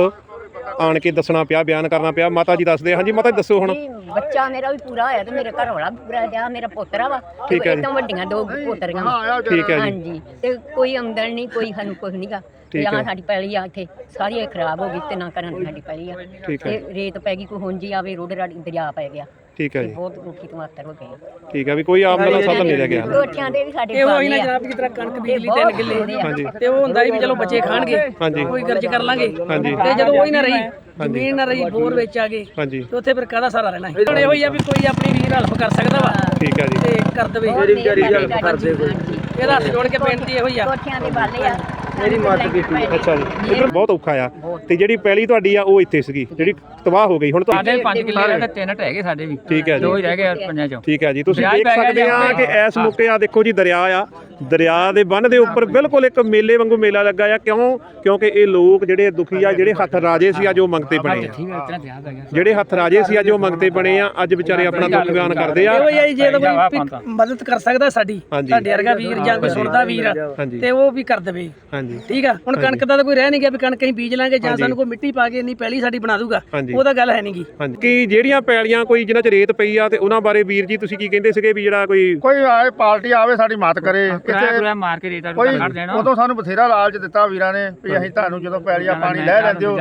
ਆਣ ਕੇ ਦੱਸਣਾ ਪਿਆ ਬਿਆਨ ਕਰਨਾ ਪਿਆ ਮਾਤਾ ਜੀ ਦੱਸਦੇ ਹਾਂਜੀ ਮਾਤਾ ਜੀ ਦੱਸੋ ਹੁਣ। ਨਹੀਂ, ਬੱਚਾ ਮੇਰਾ ਵੀ ਪੂਰਾ ਹੋਇਆ ਤੇ ਮੇਰੇ ਘਰ ਵਾਲਾ ਵੀ ਪੂਰਾ ਗਿਆ ਮੇਰਾ ਪੋਤਰਾ ਵਾ। ਠੀਕ ਹੈ ਜੀ। ਵੱਡੀਆਂ ਦੋ ਪੋਤਰੀਆਂ ਹਾਂ ਵਾ ਆ ਠੀਕ ਹੈ ਜੀ। ਹਾਂਜੀ ਤੇ ਕੋਈ ਆਮਦਨ ਨਹੀਂ ਕੋਈ ਸਾਨੂੰ ਕੁਝ ਨਹੀਂਗਾ ਠੀਕ ਹੈ। ਜਾਂ ਸਾਡੀ ਪੈਲੀ ਆ ਇੱਥੇ ਸਾਰੀ ਇਹ ਖਰਾਬ ਹੋ ਗਈ ਤੇ ਨਾ ਕਰਨ ਦੀ ਸਾਡੀ ਪੈਲੀ ਆ। ਠੀਕ ਹੈ। ਤੇ ਰੇਤ ਪੈ ਗਈ ਕੋਈ ਹੁੰਜੀ ਆਵੇ ਰੋਡ ਰਾੜੀ ਦਰਿਆ ਪੈ ਗਿਆ। ਠੀਕ ਹੈ ਜੀ। ਬਹੁਤ ਰੋਟੀ ਟਮਾਟਰ ਹੋ ਗਏ ਠੀਕ ਹੈ ਵੀ ਕੋਈ ਆਮਦਨ ਦਾ ਸਾਧਨ ਨਹੀਂ ਰਹਿ ਗਿਆ। ਕੋਠਿਆਂ ਦੇ ਵੀ ਸਾਡੇ ਇਹ ਹੋਈ ਨਾ। ਜਨਾਬ ਕੀ ਤਰ੍ਹਾਂ ਕਣਕ ਬਿਜਲੀ ਤਿੰਨ ਕਿੱਲੇ ਹਾਂਜੀ। ਤੇ ਉਹ ਹੁੰਦਾ ਸੀ ਵੀ ਚਲੋ ਬੱਚੇ ਖਾਣਗੇ ਹਾਂਜੀ। ਕੋਈ ਗਰਜ ਕਰ ਲਾਂਗੇ। ਹਾਂਜੀ। ਤੇ ਜਦੋਂ ਉਹ ਹੀ ਨਾ ਰਹੀ ਜ਼ਮੀਨ ਨਾ ਰਹੀ ਬੋਰ ਵਿੱਚ ਆ ਗਏ ਹਾਂਜੀ। ਤੇ ਉੱਥੇ ਫਿਰ ਕਾਹਦਾ ਸਾਰਾ ਰਹਿਣਾ ਹੈ ਹੁਣ ਇਹੋ ਹੀ ਆ ਵੀ ਕੋਈ ਆਪਣੀ ਵੀਰ ਹੈਲਪ ਕਰ ਸਕਦਾ ਵਾ। ਠੀਕ ਹੈ ਜੀ। ਤੇ ਕਰ ਦਵੇ। ਵਿਚਾਰੀ। ਇਹਦਾ ਹੱਥ ਜੋੜ ਕੇ ਬੇਨਤੀ ਇਹੋ ਹੀ ਆ। ਕੋਠਿਆਂ ਦੇ ਬਾਲੇ ਆ। ਮੇਰੀ ਮੱਤ ਕੀਤੀ। ਅੱਛਾ ਜੀ। ਇੱਧਰ ਬਹੁਤ ਔਖਾ ਆ। ਤੇ ਜਿਹੜੀ ਪਹਿਲੀ ਤੁਹਾਡੀ ਆ ਉਹ ਇੱਥੇ ਸੀਗੀ। ਜਿਹੜੀ ਤਬਾਹ ਹੋ ਗਈ। ਹੁਣ ਤੁਹਾਡੀ ਸਾਡੇ 5 ਕਿੱਲੇ ਤਿੰਨ ਢਹਿ ਗਏ ਸਾਡੇ ਵੀ। ਠੀਕ ਹੈ ਜੀ। ਦੋ ਹੀ ਰਹਿ ਗਏ ਆ ਪੰਜਾਂ ਚੋਂ। ਠੀਕ ਹੈ ਜੀ। ਤੁਸੀਂ ਦਰਿਆ ਦੇਖ ਪੈ ਗਿਆ ਸਕਦੇ ਆ। ਕਿ ਇਸ ਮੌਕੇ ਆ ਦੇਖੋ ਜੀ ਦਰਿਆ ਆ। ਦਰਿਆ ਦੇ ਬੰਨ ਦੇ ਉੱਪਰ ਬਿਲਕੁਲ ਇੱਕ ਮੇਲੇ ਵਾਂਗੂ ਮੇਲਾ ਲੱਗਾ ਆ। ਕਿਉਂ? ਕਿਉਂਕਿ ਇਹ ਲੋਕ ਜਿਹੜੇ ਦੁਖੀ ਆ ਜਿਹੜੇ ਹੱਥ ਰਾਜੇ ਸੀ ਅੱਜ ਉਹ ਮੰਗਤੇ ਬਣੇ ਆ। ਠੀਕ ਹੈ ਇਤਨਾ ਧਿਆਨ ਪੈ ਗਿਆ। ਜਿਹੜੇ ਹੱਥ ਰਾਜੇ ਸੀ ਅੱਜ ਉਹ ਮੰਗਤੇ ਬਣੇ ਆ। ਅੱਜ ਵਿਚਾਰੇ ਆਪਣਾ ਦੁੱਖ ਬਿਆਨ ਕਰਦੇ ਆ। ਇਹੋ ਹੀ ਜੀ, ਜੇ ਤਾਂ ਕੋਈ ਵੀ ਮਦਦ ਕਰ ਸਕਦਾ ਸਾਡੀ ਹਾਂਜੀ। ਤੁਹਾਡੇ ਵਰਗਾ ਵੀਰ ਜਾਂ ਕੋਈ ਸੁਣਦਾ ਵੀਰ ਹਾਂਜੀ। ਤੇ ਉਹ ਵੀ ਕਰ ਦੇਵੇ। ਹਾਂਜੀ। ਠੀਕ ਆ? ਹੁਣ ਕਣਕ ਦਾ ਤਾਂ ਕੋਈ ਰਹਿ ਨਹੀਂ ਗਿਆ ਵੀ ਕਣਕ ਅਸੀਂ ਬੀਜ ਲਾਂਗੇ ਜਾਂ ਸਾਨੂੰ ਕੋਈ ਮਿੱਟੀ ਪਾ ਕੇ ਇੰਨੀ ਪਹਿਲੀ ਸਾਡੀ ਬਣਾ ਦੂਗਾ ਹਾਂਜੀ। ਉਹ ਤਾਂ ਗੱਲ ਹੈ ਨਹੀਂਗੀ ਹਾਂਜੀ। ਕੀ ਜਿਹੜੀਆਂ ਪੈਲੀਆਂ ਕੋਈ ਜਿਨ੍ਹਾਂ 'ਚ ਰੇਤ ਪਈ ਆ ਤੇ ਉਹਨਾਂ ਬਾਰੇ ਵੀਰ ਜੀ ਤੁਸੀਂ ਕੀ ਕਹਿੰਦੇ ਸੀਗੇ ਵੀ ਜਿਹੜਾ ਕੋਈ ਕੋਈ ਆਏ ਪਾਰਟੀ ਆਵੇ ਸਾਡੀ ਮਦਦ ਕਰੇ। ਕਿਤੇ ਕਿਤੇ ਮਾਰ ਕੇ ਰੇਤਾ ਕੋਈ ਕੱਢ ਦੇਣਾ। ਉਦੋਂ ਸਾਨੂੰ ਬਥੇਰਾ ਲਾਲਚ ਦਿੱਤਾ ਵੀਰਾਂ ਨੇ ਵੀ ਅਸੀਂ ਤੁਹਾਨੂੰ ਜਦੋਂ ਪੈਲੀਆ ਪਾਣੀ ਲੈ ਲੈਂਦੇ ਹੋ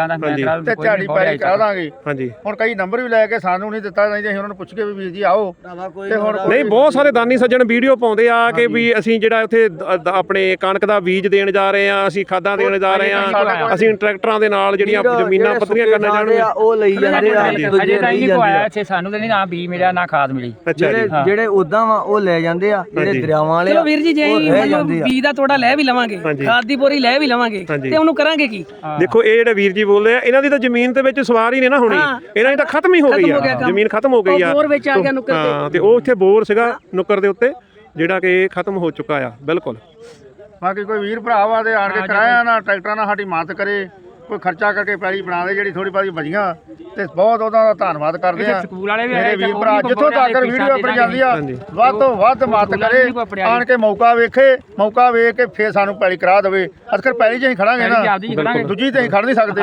ਤੇ ਝਾੜੀ ਪੈਲੀ ਕਰਾ ਦਾਂਗੇ। ਹਾਂਜੀ। ਹੁਣ ਕਈ ਨੰਬਰ ਵੀ ਲੈ ਕੇ ਸਾਨੂੰ ਨਹੀਂ ਦਿੱਤਾ ਨਹੀਂ ਅਸੀਂ ਉਹਨਾਂ ਨੂੰ ਪੁੱਛ ਕੇ ਵੀ ਵੀਰ ਜੀ ਆਓ। ਤੇ ਹੁਣ ਨਹੀਂ ਬਹੁਤ ਸਾਰੇ ਦਾਨੀ ਸੱਜਣ ਵੀਡੀਓ ਪਾਉਂਦੇ ਆ ਕਿ ਵੀ ਅਸੀਂ ਜਿਹੜਾ ਉੱਥੇ ਦ- ਦ- ਆਪਣੇ ਕਣਕ ਦਾ ਬੀਜ ਦੇਣ ਜਾ ਰਹੇ ਆ ਅਸੀਂ ਖਾਦਾਂ ਦੇਣ ਜਾ ਰਹੇ ਆ ਅਸੀਂ ਟਰੈਕਟਰਾਂ ਦੇ ਨਾਲ ਜਿਹੜੀਆਂ ਜ਼ਮੀਨਾਂ ਪੱਧਰੀਆਂ ਕਰਨ ਆ ਉਹ ਲਈ ਜਾਂਦੇ ਆ ਅਜੇ ਤਾਂ ਨਹੀਂ ਜਾਂਦੇ ਕੋਈ ਆਇਆ ਆ ਇੱਥੇ ਸਾਨੂੰ ਤਾਂ ਨਹੀਂ ਨਾ ਬੀ ਮਿਲਿਆ ਨਾ ਖਾਦ ਮਿਲੀ ਜਿਹੜੇ ਜਿਹੜੇ ਉਦਾਂ ਵਾ ਉਹ ਲੈ ਜਾਂਦੇ ਆ ਜਿਹੜੇ। ਦਰਿਆਵਾਂ ਵਾਲੇ ਚਲੋ ਵੀਰ ਜੀ ਜੇ ਬੀਜ ਦਾ ਤੋੜਾ ਲੈ ਵੀ ਲਵਾਂਗੇ। ਖਾਦ ਦੀ ਬੋਰੀ ਲੈ ਵੀ ਲਵਾਂਗੇ। ਤੇ ਉਹਨੂੰ ਕਰਾਂਗੇ ਕੀ ਦੇਖੋ ਇਹ ਜਿਹੜੇ ਵੀਰ ਜੀ ਬੋਲਦੇ ਆ ਇਹਨਾਂ ਦੀ ਤਾਂ ਜ਼ਮੀਨ ਦੇ ਵਿੱਚ ਸਵਾਰ ਹੀ ਨੇ ਨਾ ਹੋਣੀ। ਇਹਨਾਂ ਦੀ ਤਾਂ ਖਤਮ ਹੀ ਹੋ ਗਈ ਆ। ਜ਼ਮੀਨ ਖਤਮ ਹੋ ਗਈ ਆ ਬੋਰ ਵਿੱਚ ਆ ਗਿਆ ਨੁੱਕਰ ਤੇ। ਹਾਂ ਤੇ ਉਹ ਇੱਥੇ ਬੋਰ ਸੀਗਾ ਨੁੱਕਰ ਦੇ ਉੱਤੇ ਜਿਹੜਾ ਕਿ ਖਤਮ ਹੋ ਚੁੱਕਾ ਆ ਬਿਲਕੁਲ ਬਾਕੀ ਕੋਈ ਵੀਰ ਭਰਾ ਵਾ ਤੇ ਆਣ ਕੇ ਕਿਰਾਇਆ ਨਾਲ ਟਰੈਕਟਰਾਂ ਨਾਲ ਸਾਡੀ ਮਦਦ ਕਰੇ। ਕੋਈ ਖਰਚਾ ਕਰਕੇ ਪੈਲੀ ਬਣਾ ਦੇ ਜਿਹੜੀ ਥੋੜੀ ਬਾਦੀ ਬਚੀਆਂ। ਤੇ ਬਹੁਤ ਉਹਦਾ ਦਾ ਧੰਨਵਾਦ ਕਰਦੇ ਆ ਸਕੂਲ ਵਾਲੇ ਵੀ ਮੇਰੇ ਆਏ ਵੀਰ ਭਰਾ ਜਿੱਥੋਂ ਤੱਕ ਵੀਡੀਓ ਆਪਣੀ ਜਾਂਦੀ ਆ। ਵੱਧ ਤੋਂ ਵੱਧ ਮਦਦ ਕਰੇ ਆਣ ਕੇ ਮੌਕਾ ਵੇਖੇ ਮੌਕਾ ਵੇਖ ਕੇ ਫੇਰ ਸਾਨੂੰ ਪੈਲੀ ਕਰਾ ਦੇਵੇ। ਅਸਕਰ ਪੈਲੀ 'ਚ ਅਸੀਂ ਖੜਾਂਗੇ ਨਾ। ਦੂਜੀ ਤੇ ਅਸੀਂ ਖੜ ਨਹੀਂ ਸਕਦੇ।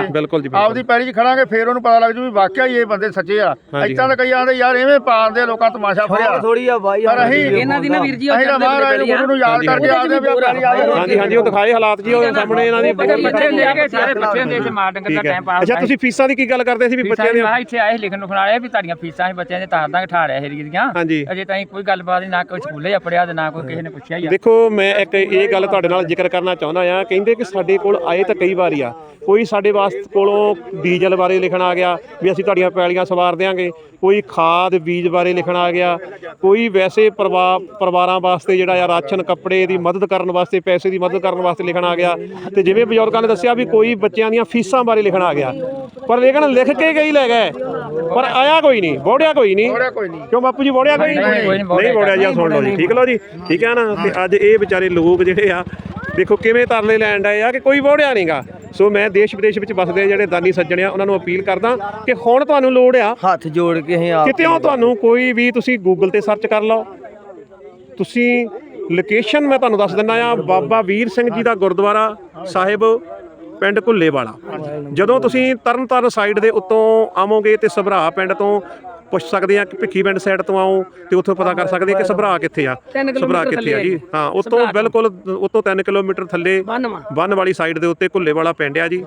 ਆਪਦੀ ਪੈਲੀ 'ਚ ਖੜਾਂਗੇ ਫੇਰ ਉਹਨੂੰ ਪਤਾ ਲੱਗ ਜੂ ਵੀ ਵਾਕਿਆ ਹੀ ਇਹ ਬੰਦੇ ਸੱਚੇ ਆ। ਇਤਾਂ ਤਾਂ ਕਈ ਆਂਦੇ ਯਾਰ ਐਵੇਂ ਪਾਉਂਦੇ ਆ ਲੋਕਾਂ ਤਮਾਸ਼ਾ ਫੜਿਆ ਥੋੜੀ ਆ ਬਾਈ ਪਰ ਅਸੀਂ ਇਹਨਾਂ ਦੀ ਨਾ ਵੀਰ ਜੀ ਉਹ ਨੂੰ ਗੁਰੂ ਨੂੰ ਯਾਦ ਕਰਕੇ ਆਉਂਦੇ ਆ ਵੀ ਪੈਲੀ ਆ ਜਾਓ। ਹਾਂਜੀ ਹਾਂਜੀ ਉਹ ਦਿਖਾਏ ਹਾਲਾਤ ਜੀ ਉਹ ਸਾਹਮਣੇ ਇਹਨਾਂ ਦੀ ਬੱਚੇ- ਬੱਚੇ ਲੈ ਕੇ ਸਾਰੇ ਬੱਚਿਆਂ ਦੇ ਇੱਥੇ ਮਾਰ ਡੰਗਰ ਦਾ ਹੈ। ਟਾਈਮ ਪਾਸ ਅੱਛਾ ਤੁਸੀਂ ਫੀਸਾਂ ਦੀ ਕੀ ਗੱਲ ਕਰਦੇ ਸੀ ਵੀ ਬੱਚਿਆਂ ਦੇ ਇੱਥੇ ਆਏ ਲਿਖਣ ਨੂੰ ਵਾਲੇ ਵੀ ਤੁਹਾਡੀਆਂ ਫੀਸਾਂ ਅਸੀਂ ਬੱਚਿਆਂ ਦੇ ਤਾਰ ਦਾਂਗੇ ਠਾੜਿਆ ਏਰੀਏ ਦੀਆਂ ਅਜੇ ਤਾਈਂ ਕੋਈ ਗੱਲਬਾਤ ਨਹੀਂ ਨਾ ਕੋਈ ਸਕੂਲੇ ਆ ਪੜਿਆ ਤੇ ਨਾ ਕੋਈ ਕਿਸੇ ਨੇ ਪੁੱਛਿਆ ਹੀ ਆ। ਦੇਖੋ ਮੈਂ ਇੱਕ ਇਹ ਗੱਲ ਤੁਹਾਡੇ ਨਾਲ ਜ਼ਿਕਰ ਕਰਨਾ ਚਾਹੁੰਦਾ ਆ। ਕਹਿੰਦੇ ਕਿ ਸਾਡੇ ਕੋਲ ਆਏ ਤਾਂ ਕਈ ਵਾਰੀ ਆ। ਕੋਈ ਸਾਡੇ ਵਾਸਤੇ ਕੋਲੋਂ ਡੀਜ਼ਲ ਬਾਰੇ ਲਿਖਣ ਆ ਗਿਆ ਵੀ ਅਸੀਂ ਤੁਹਾਡੀਆਂ ਪੈਲੀਆਂ ਸਵਾਰ ਦਿਆਂਗੇ। ਕੋਈ ਖਾਦ ਬੀਜ ਬਾਰੇ ਲਿਖਣ ਆ ਗਿਆ। ਕੋਈ ਵੈਸੇ ਪਰਿਵਾ- ਪਰਿਵਾਰਾਂ ਵਾਸਤੇ ਜਿਹੜਾ ਆ ਰਾਸ਼ਨ ਕੱਪੜੇ ਦੀ ਮਦਦ ਕਰਨ ਵਾਸਤੇ ਪੈਸੇ ਦੀ ਮਦਦ ਕਰਨ ਵਾਸਤੇ ਲਿਖਣ ਆ ਗਿਆ। ਤੇ ਜਿਵੇਂ ਬਜ਼ੁਰਗਾਂ ਨੇ ਦੱਸਿਆ ਵੀ ਕੋਈ ਬੱਚਿਆਂ ਦੀਆਂ ਫੀਸਾਂ ਬਾਰੇ ਲਿਖਣ ਆ ਗਿਆ। ਪਰ ਲੇਕਿਨ ਲਿਖ ਕੇ ਕਈ ਲੈ ਗਏ। ਪਰ ਆਇਆ ਕੋਈ ਨਹੀਂ ਬੋੜਿਆ ਕੋਈ ਨਹੀਂ। ਥੋੜ੍ਹਾ ਕੋਈ ਨਹੀਂ। ਕਿਉਂ ਬਾਪੂ ਜੀ ਬੋੜਿਆ ਕੋਈ ਨਹੀਂ, ਨਹੀਂ ਬੋੜਿਆ ਜੀ ਸੁਣ ਲਓ ਜੀ। ਠੀਕ ਲਓ ਜੀ। ਠੀਕ ਹੈ ਨਾ? ਤੇ ਅੱਜ ਇਹ ਵਿਚਾਰੇ ਲੋਕ ਜਿਹੜੇ ਆ ਦੇਖੋ ਕਿਵੇਂ ਤਰਲੇ ਲੈਣ ਡਏ ਆ ਕਿ ਕੋਈ ਵੋੜਿਆ ਨਹੀਂਗਾ ਸੋ ਮੈਂ ਦੇਸ਼ ਵਿਦੇਸ਼ ਵਿੱਚ ਵਸਦੇ ਜਿਹੜੇ ਦਾਨੀ ਸੱਜਣ ਆ ਉਹਨਾਂ ਨੂੰ ਅਪੀਲ ਕਰਦਾ ਕਿ ਹੁਣ ਤੁਹਾਨੂੰ ਲੋੜ ਆ ਹੱਥ ਜੋੜ ਕੇ ਅਸੀਂ ਆਪ ਕਿਤੇੋਂ ਤੁਹਾਨੂੰ ਕੋਈ ਵੀ ਤੁਸੀਂ ਗੂਗਲ ਤੇ ਸਰਚ ਕਰ ਲਓ। ਤੁਸੀਂ ਲੋਕੇਸ਼ਨ ਮੈਂ ਤੁਹਾਨੂੰ ਦੱਸ ਦਿੰਦਾ ਆ ਬਾਬਾ ਵੀਰ ਸਿੰਘ ਜੀ ਦਾ ਗੁਰਦੁਆਰਾ ਸਾਹਿਬ ਪਿੰਡ ਘੁੱਲੇਵਾਲਾ ਜਦੋਂ ਤੁਸੀਂ ਤਰਨਤਾਰਨ ਸਾਈਡ ਦੇ ਉੱਤੋਂ ਆਵੋਗੇ ਤੇ ਸਭਰਾ ਪਿੰਡ ਤੋਂ ਪੁੱਛ ਸਕਦੇ ਆ ਕਿ ਭਿੱਖੀ ਪਿੰਡ ਸਾਈਡ ਤੋਂ ਆਓ ਤੇ ਉੱਥੋਂ ਪਤਾ ਕਰ ਸਕਦੇ ਆ ਕਿ ਸਭਰਾ ਕਿੱਥੇ ਆ। ਸਭਰਾ ਕਿੱਥੇ ਆ ਜੀ? ਹਾਂ ਉੱਤੋਂ ਬਿਲਕੁਲ ਉੱਤੋਂ 3 ਕਿਲੋਮੀਟਰ ਥੱਲੇ ਬੰਨ ਵਾਲੀ ਸਾਈਡ ਦੇ ਉੱਤੇ ਘੁੱਲੇ ਵਾਲਾ ਪਿੰਡ ਆ ਜੀ।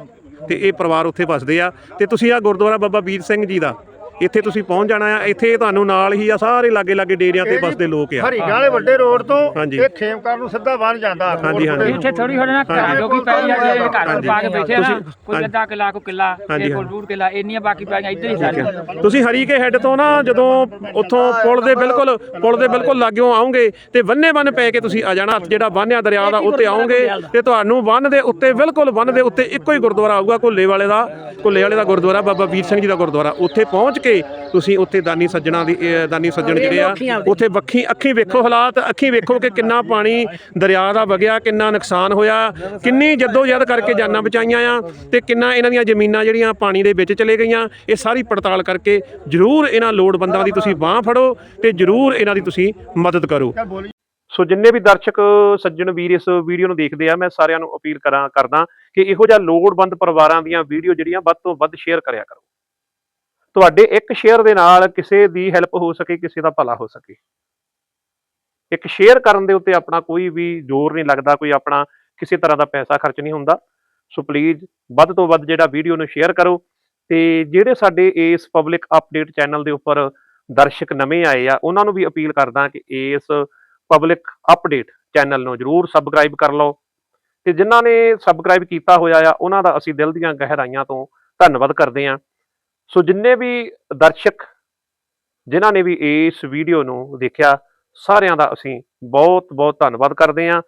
ਤੇ ਇਹ ਪਰਿਵਾਰ ਉੱਥੇ ਵੱਸਦੇ ਆ। ਤੇ ਤੁਸੀਂ ਆ ਗੁਰਦੁਆਰਾ ਬਾਬਾ ਵੀਰ ਸਿੰਘ ਜੀ ਦਾ ਇੱਥੇ ਤੁਸੀਂ ਪਹੁੰਚ ਜਾਣਾ ਆ ਇੱਥੇ ਤੁਹਾਨੂੰ ਨਾਲ ਹੀ ਆ ਸਾਰੇ ਲਾਗੇ ਲਾਗੇ ਡੇਰਿਆਂ ਤੇ ਵੱਸਦੇ ਲੋਕ ਆ ਹਰੀਆਂ ਵਾਲੇ ਵੱਡੇ ਰੋਡ ਤੋਂ ਹਾਂਜੀ। ਇਹ ਖੇਮਕਾਰ ਨੂੰ ਸਿੱਧਾ ਬਣ ਜਾਂਦਾ ਹਾਂਜੀ, ਹਾਂਜੀ। ਇੱਥੇ ਥੋੜੀ ਥੋੜੀ ਨਾ ਘਰ ਜੋ ਕੀ ਪੈ ਜਾਂਦੇ ਘਰ ਹਾਂਜੀ। ਪਾ ਕੇ ਬੈਠੇ ਆ ਨਾ ਤੁਸੀਂ- ਕੋਈ। ਅੱਧਾ ਕਿੱਲਾ ਕੋਈ ਕਿੱਲਾ ਹਾਂਜੀ, ਤੇ ਕੋਈ ਡੂਢ ਕਿੱਲਾ ਇੰਨੀਆਂ ਬਾਕੀ ਪੈਣੀਆਂ ਇੱਧਰ ਹੀ ਸਾਰੀਆਂ ਤੁਸੀਂ ਹਰੀਕੇ ਹੈੱਡ ਤੋਂ ਨਾ ਜਦੋਂ ਉੱਥੋਂ ਪੁਲ ਦੇ ਬਿਲਕੁਲ ਪੁਲ ਦੇ ਬਿਲਕੁਲ ਲਾਗਿਓਂ ਆਓਗੇ ਤੇ ਬੰਨੇ ਬੰਨ ਪੈ ਕੇ ਤੁਸੀਂ ਆ ਜਾਣਾ ਜਿਹੜਾ ਬੰਨਿਆ ਦਰਿਆ ਦਾ ਉੱਤੇ ਆਓਗੇ ਤੇ ਤੁਹਾਨੂੰ ਬੰਨ ਦੇ ਉੱਤੇ ਬਿਲਕੁਲ ਬੰਨ ਦੇ ਉੱਤੇ ਇੱਕੋ ਹੀ ਗੁਰਦੁਆਰਾ ਆਊਗਾ ਘੁੱਲੇ ਵਾਲੇ ਦਾ ਘੁੱਲੇ ਵਾਲੇ ਦਾ ਗੁਰਦੁਆਰਾ ਬਾਬਾ ਵੀਰ ਸਿੰਘ ਜੀ ਦਾ ਗੁਰਦੁਆਰਾ ਉੱਥੇ ਪਹੁੰਚ ਕੇ ਤੁਸੀਂ ਉੱਥੇ ਦਾਨੀ ਸੱਜਣਾ ਦੀ ਇਹ ਦਾਨੀ ਸੱਜਣ ਜਿਹੜੇ ਆ ਉੱਥੇ ਬੱਖੀ ਅੱਖੀ ਵੇਖੋ ਹਾਲਾਤ ਅੱਖੀ ਵੇਖੋ ਕਿ ਕਿੰਨਾ ਪਾਣੀ ਦਰਿਆ ਦਾ ਵਗਿਆ ਕਿੰਨਾ ਨੁਕਸਾਨ ਹੋਇਆ ਕਿੰਨੀ ਜਦੋਜਹਿਦ ਕਰਕੇ ਜਾਨਾਂ ਬਚਾਈਆਂ ਆ ਤੇ ਕਿੰਨਾ ਇਹਨਾਂ ਦੀਆਂ ਜ਼ਮੀਨਾਂ ਜਿਹੜੀਆਂ ਪਾਣੀ ਦੇ ਵਿੱਚ ਚਲੇ ਗਈਆਂ ਇਹ ਸਾਰੀ ਪੜਤਾਲ ਕਰਕੇ ਜ਼ਰੂਰ ਇਹਨਾਂ ਲੋੜਵੰਦਾਂ ਦੀ ਤੁਸੀਂ ਬਾਹ ਫੜੋ ਤੇ ਜ਼ਰੂਰ ਇਹਨਾਂ ਦੀ ਤੁਸੀਂ ਮਦਦ ਕਰੋ। ਸੋ ਜਿੰਨੇ ਵੀ ਦਰਸ਼ਕ ਸੱਜਣ ਵੀਰ ਇਸ ਵੀਡੀਓ ਨੂੰ ਦੇਖਦੇ ਆ ਮੈਂ ਸਾਰਿਆਂ ਨੂੰ ਅਪੀਲ ਕਰਾਂ ਕਰਦਾ ਕਿ ਇਹੋ ਜਿਹਾ ਲੋੜਵੰਦ ਪਰਿਵਾਰਾਂ ਦੀਆਂ ਵੀਡੀਓ ਜਿਹੜੀਆਂ ਵੱਧ ਤੋਂ ਵੱਧ ਸ਼ੇਅਰ ਕਰਿਆ ਕਰੋ। ਤੁਹਾਡੇ ਇੱਕ ਸ਼ੇਅਰ ਦੇ ਨਾਲ ਕਿਸੇ ਦੀ ਹੈਲਪ ਹੋ ਸਕੇ, ਕਿਸੇ ਦਾ ਭਲਾ ਹੋ ਸਕੇ। ਇੱਕ ਸ਼ੇਅਰ ਕਰਨ ਦੇ ਉੱਤੇ ਆਪਣਾ ਕੋਈ ਵੀ ਜ਼ੋਰ ਨਹੀਂ ਲੱਗਦਾ, ਕੋਈ ਆਪਣਾ ਕਿਸੇ ਤਰ੍ਹਾਂ ਦਾ ਪੈਸਾ ਖਰਚ ਨਹੀਂ ਹੁੰਦਾ। ਸੋ ਪਲੀਜ਼ ਵੱਧ ਤੋਂ ਵੱਧ ਜਿਹੜਾ ਵੀਡੀਓ ਨੂੰ ਸ਼ੇਅਰ ਕਰੋ ਤੇ ਜਿਹੜੇ ਸਾਡੇ ਇਸ ਪਬਲਿਕ ਅਪਡੇਟ ਚੈਨਲ ਦੇ ਉੱਪਰ ਦਰਸ਼ਕ ਨਵੇਂ ਆਏ ਆ, ਉਹਨਾਂ ਨੂੰ ਵੀ ਅਪੀਲ ਕਰਦਾ ਕਿ ਇਸ ਪਬਲਿਕ ਅਪਡੇਟ ਚੈਨਲ ਨੂੰ ਜਰੂਰ ਸਬਸਕ੍ਰਾਈਬ ਕਰ ਲਓ। ਤੇ ਜਿਨ੍ਹਾਂ ਨੇ ਸਬਸਕ੍ਰਾਈਬ ਕੀਤਾ ਹੋਇਆ ਆ, ਉਹਨਾਂ ਦਾ ਅਸੀਂ ਦਿਲ ਦੀਆਂ ਗਹਿਰਾਈਆਂ ਤੋਂ ਧੰਨਵਾਦ ਕਰਦੇ ਹਾਂ। ਸੋ ਜਿੰਨੇ ਵੀ ਦਰਸ਼ਕ, ਜਿਨ੍ਹਾਂ ਨੇ ਵੀ ਇਸ ਵੀਡੀਓ ਨੂੰ ਦੇਖਿਆ, ਸਾਰਿਆਂ ਦਾ ਅਸੀਂ ਬਹੁਤ ਬਹੁਤ ਧੰਨਵਾਦ ਕਰਦੇ ਹਾਂ।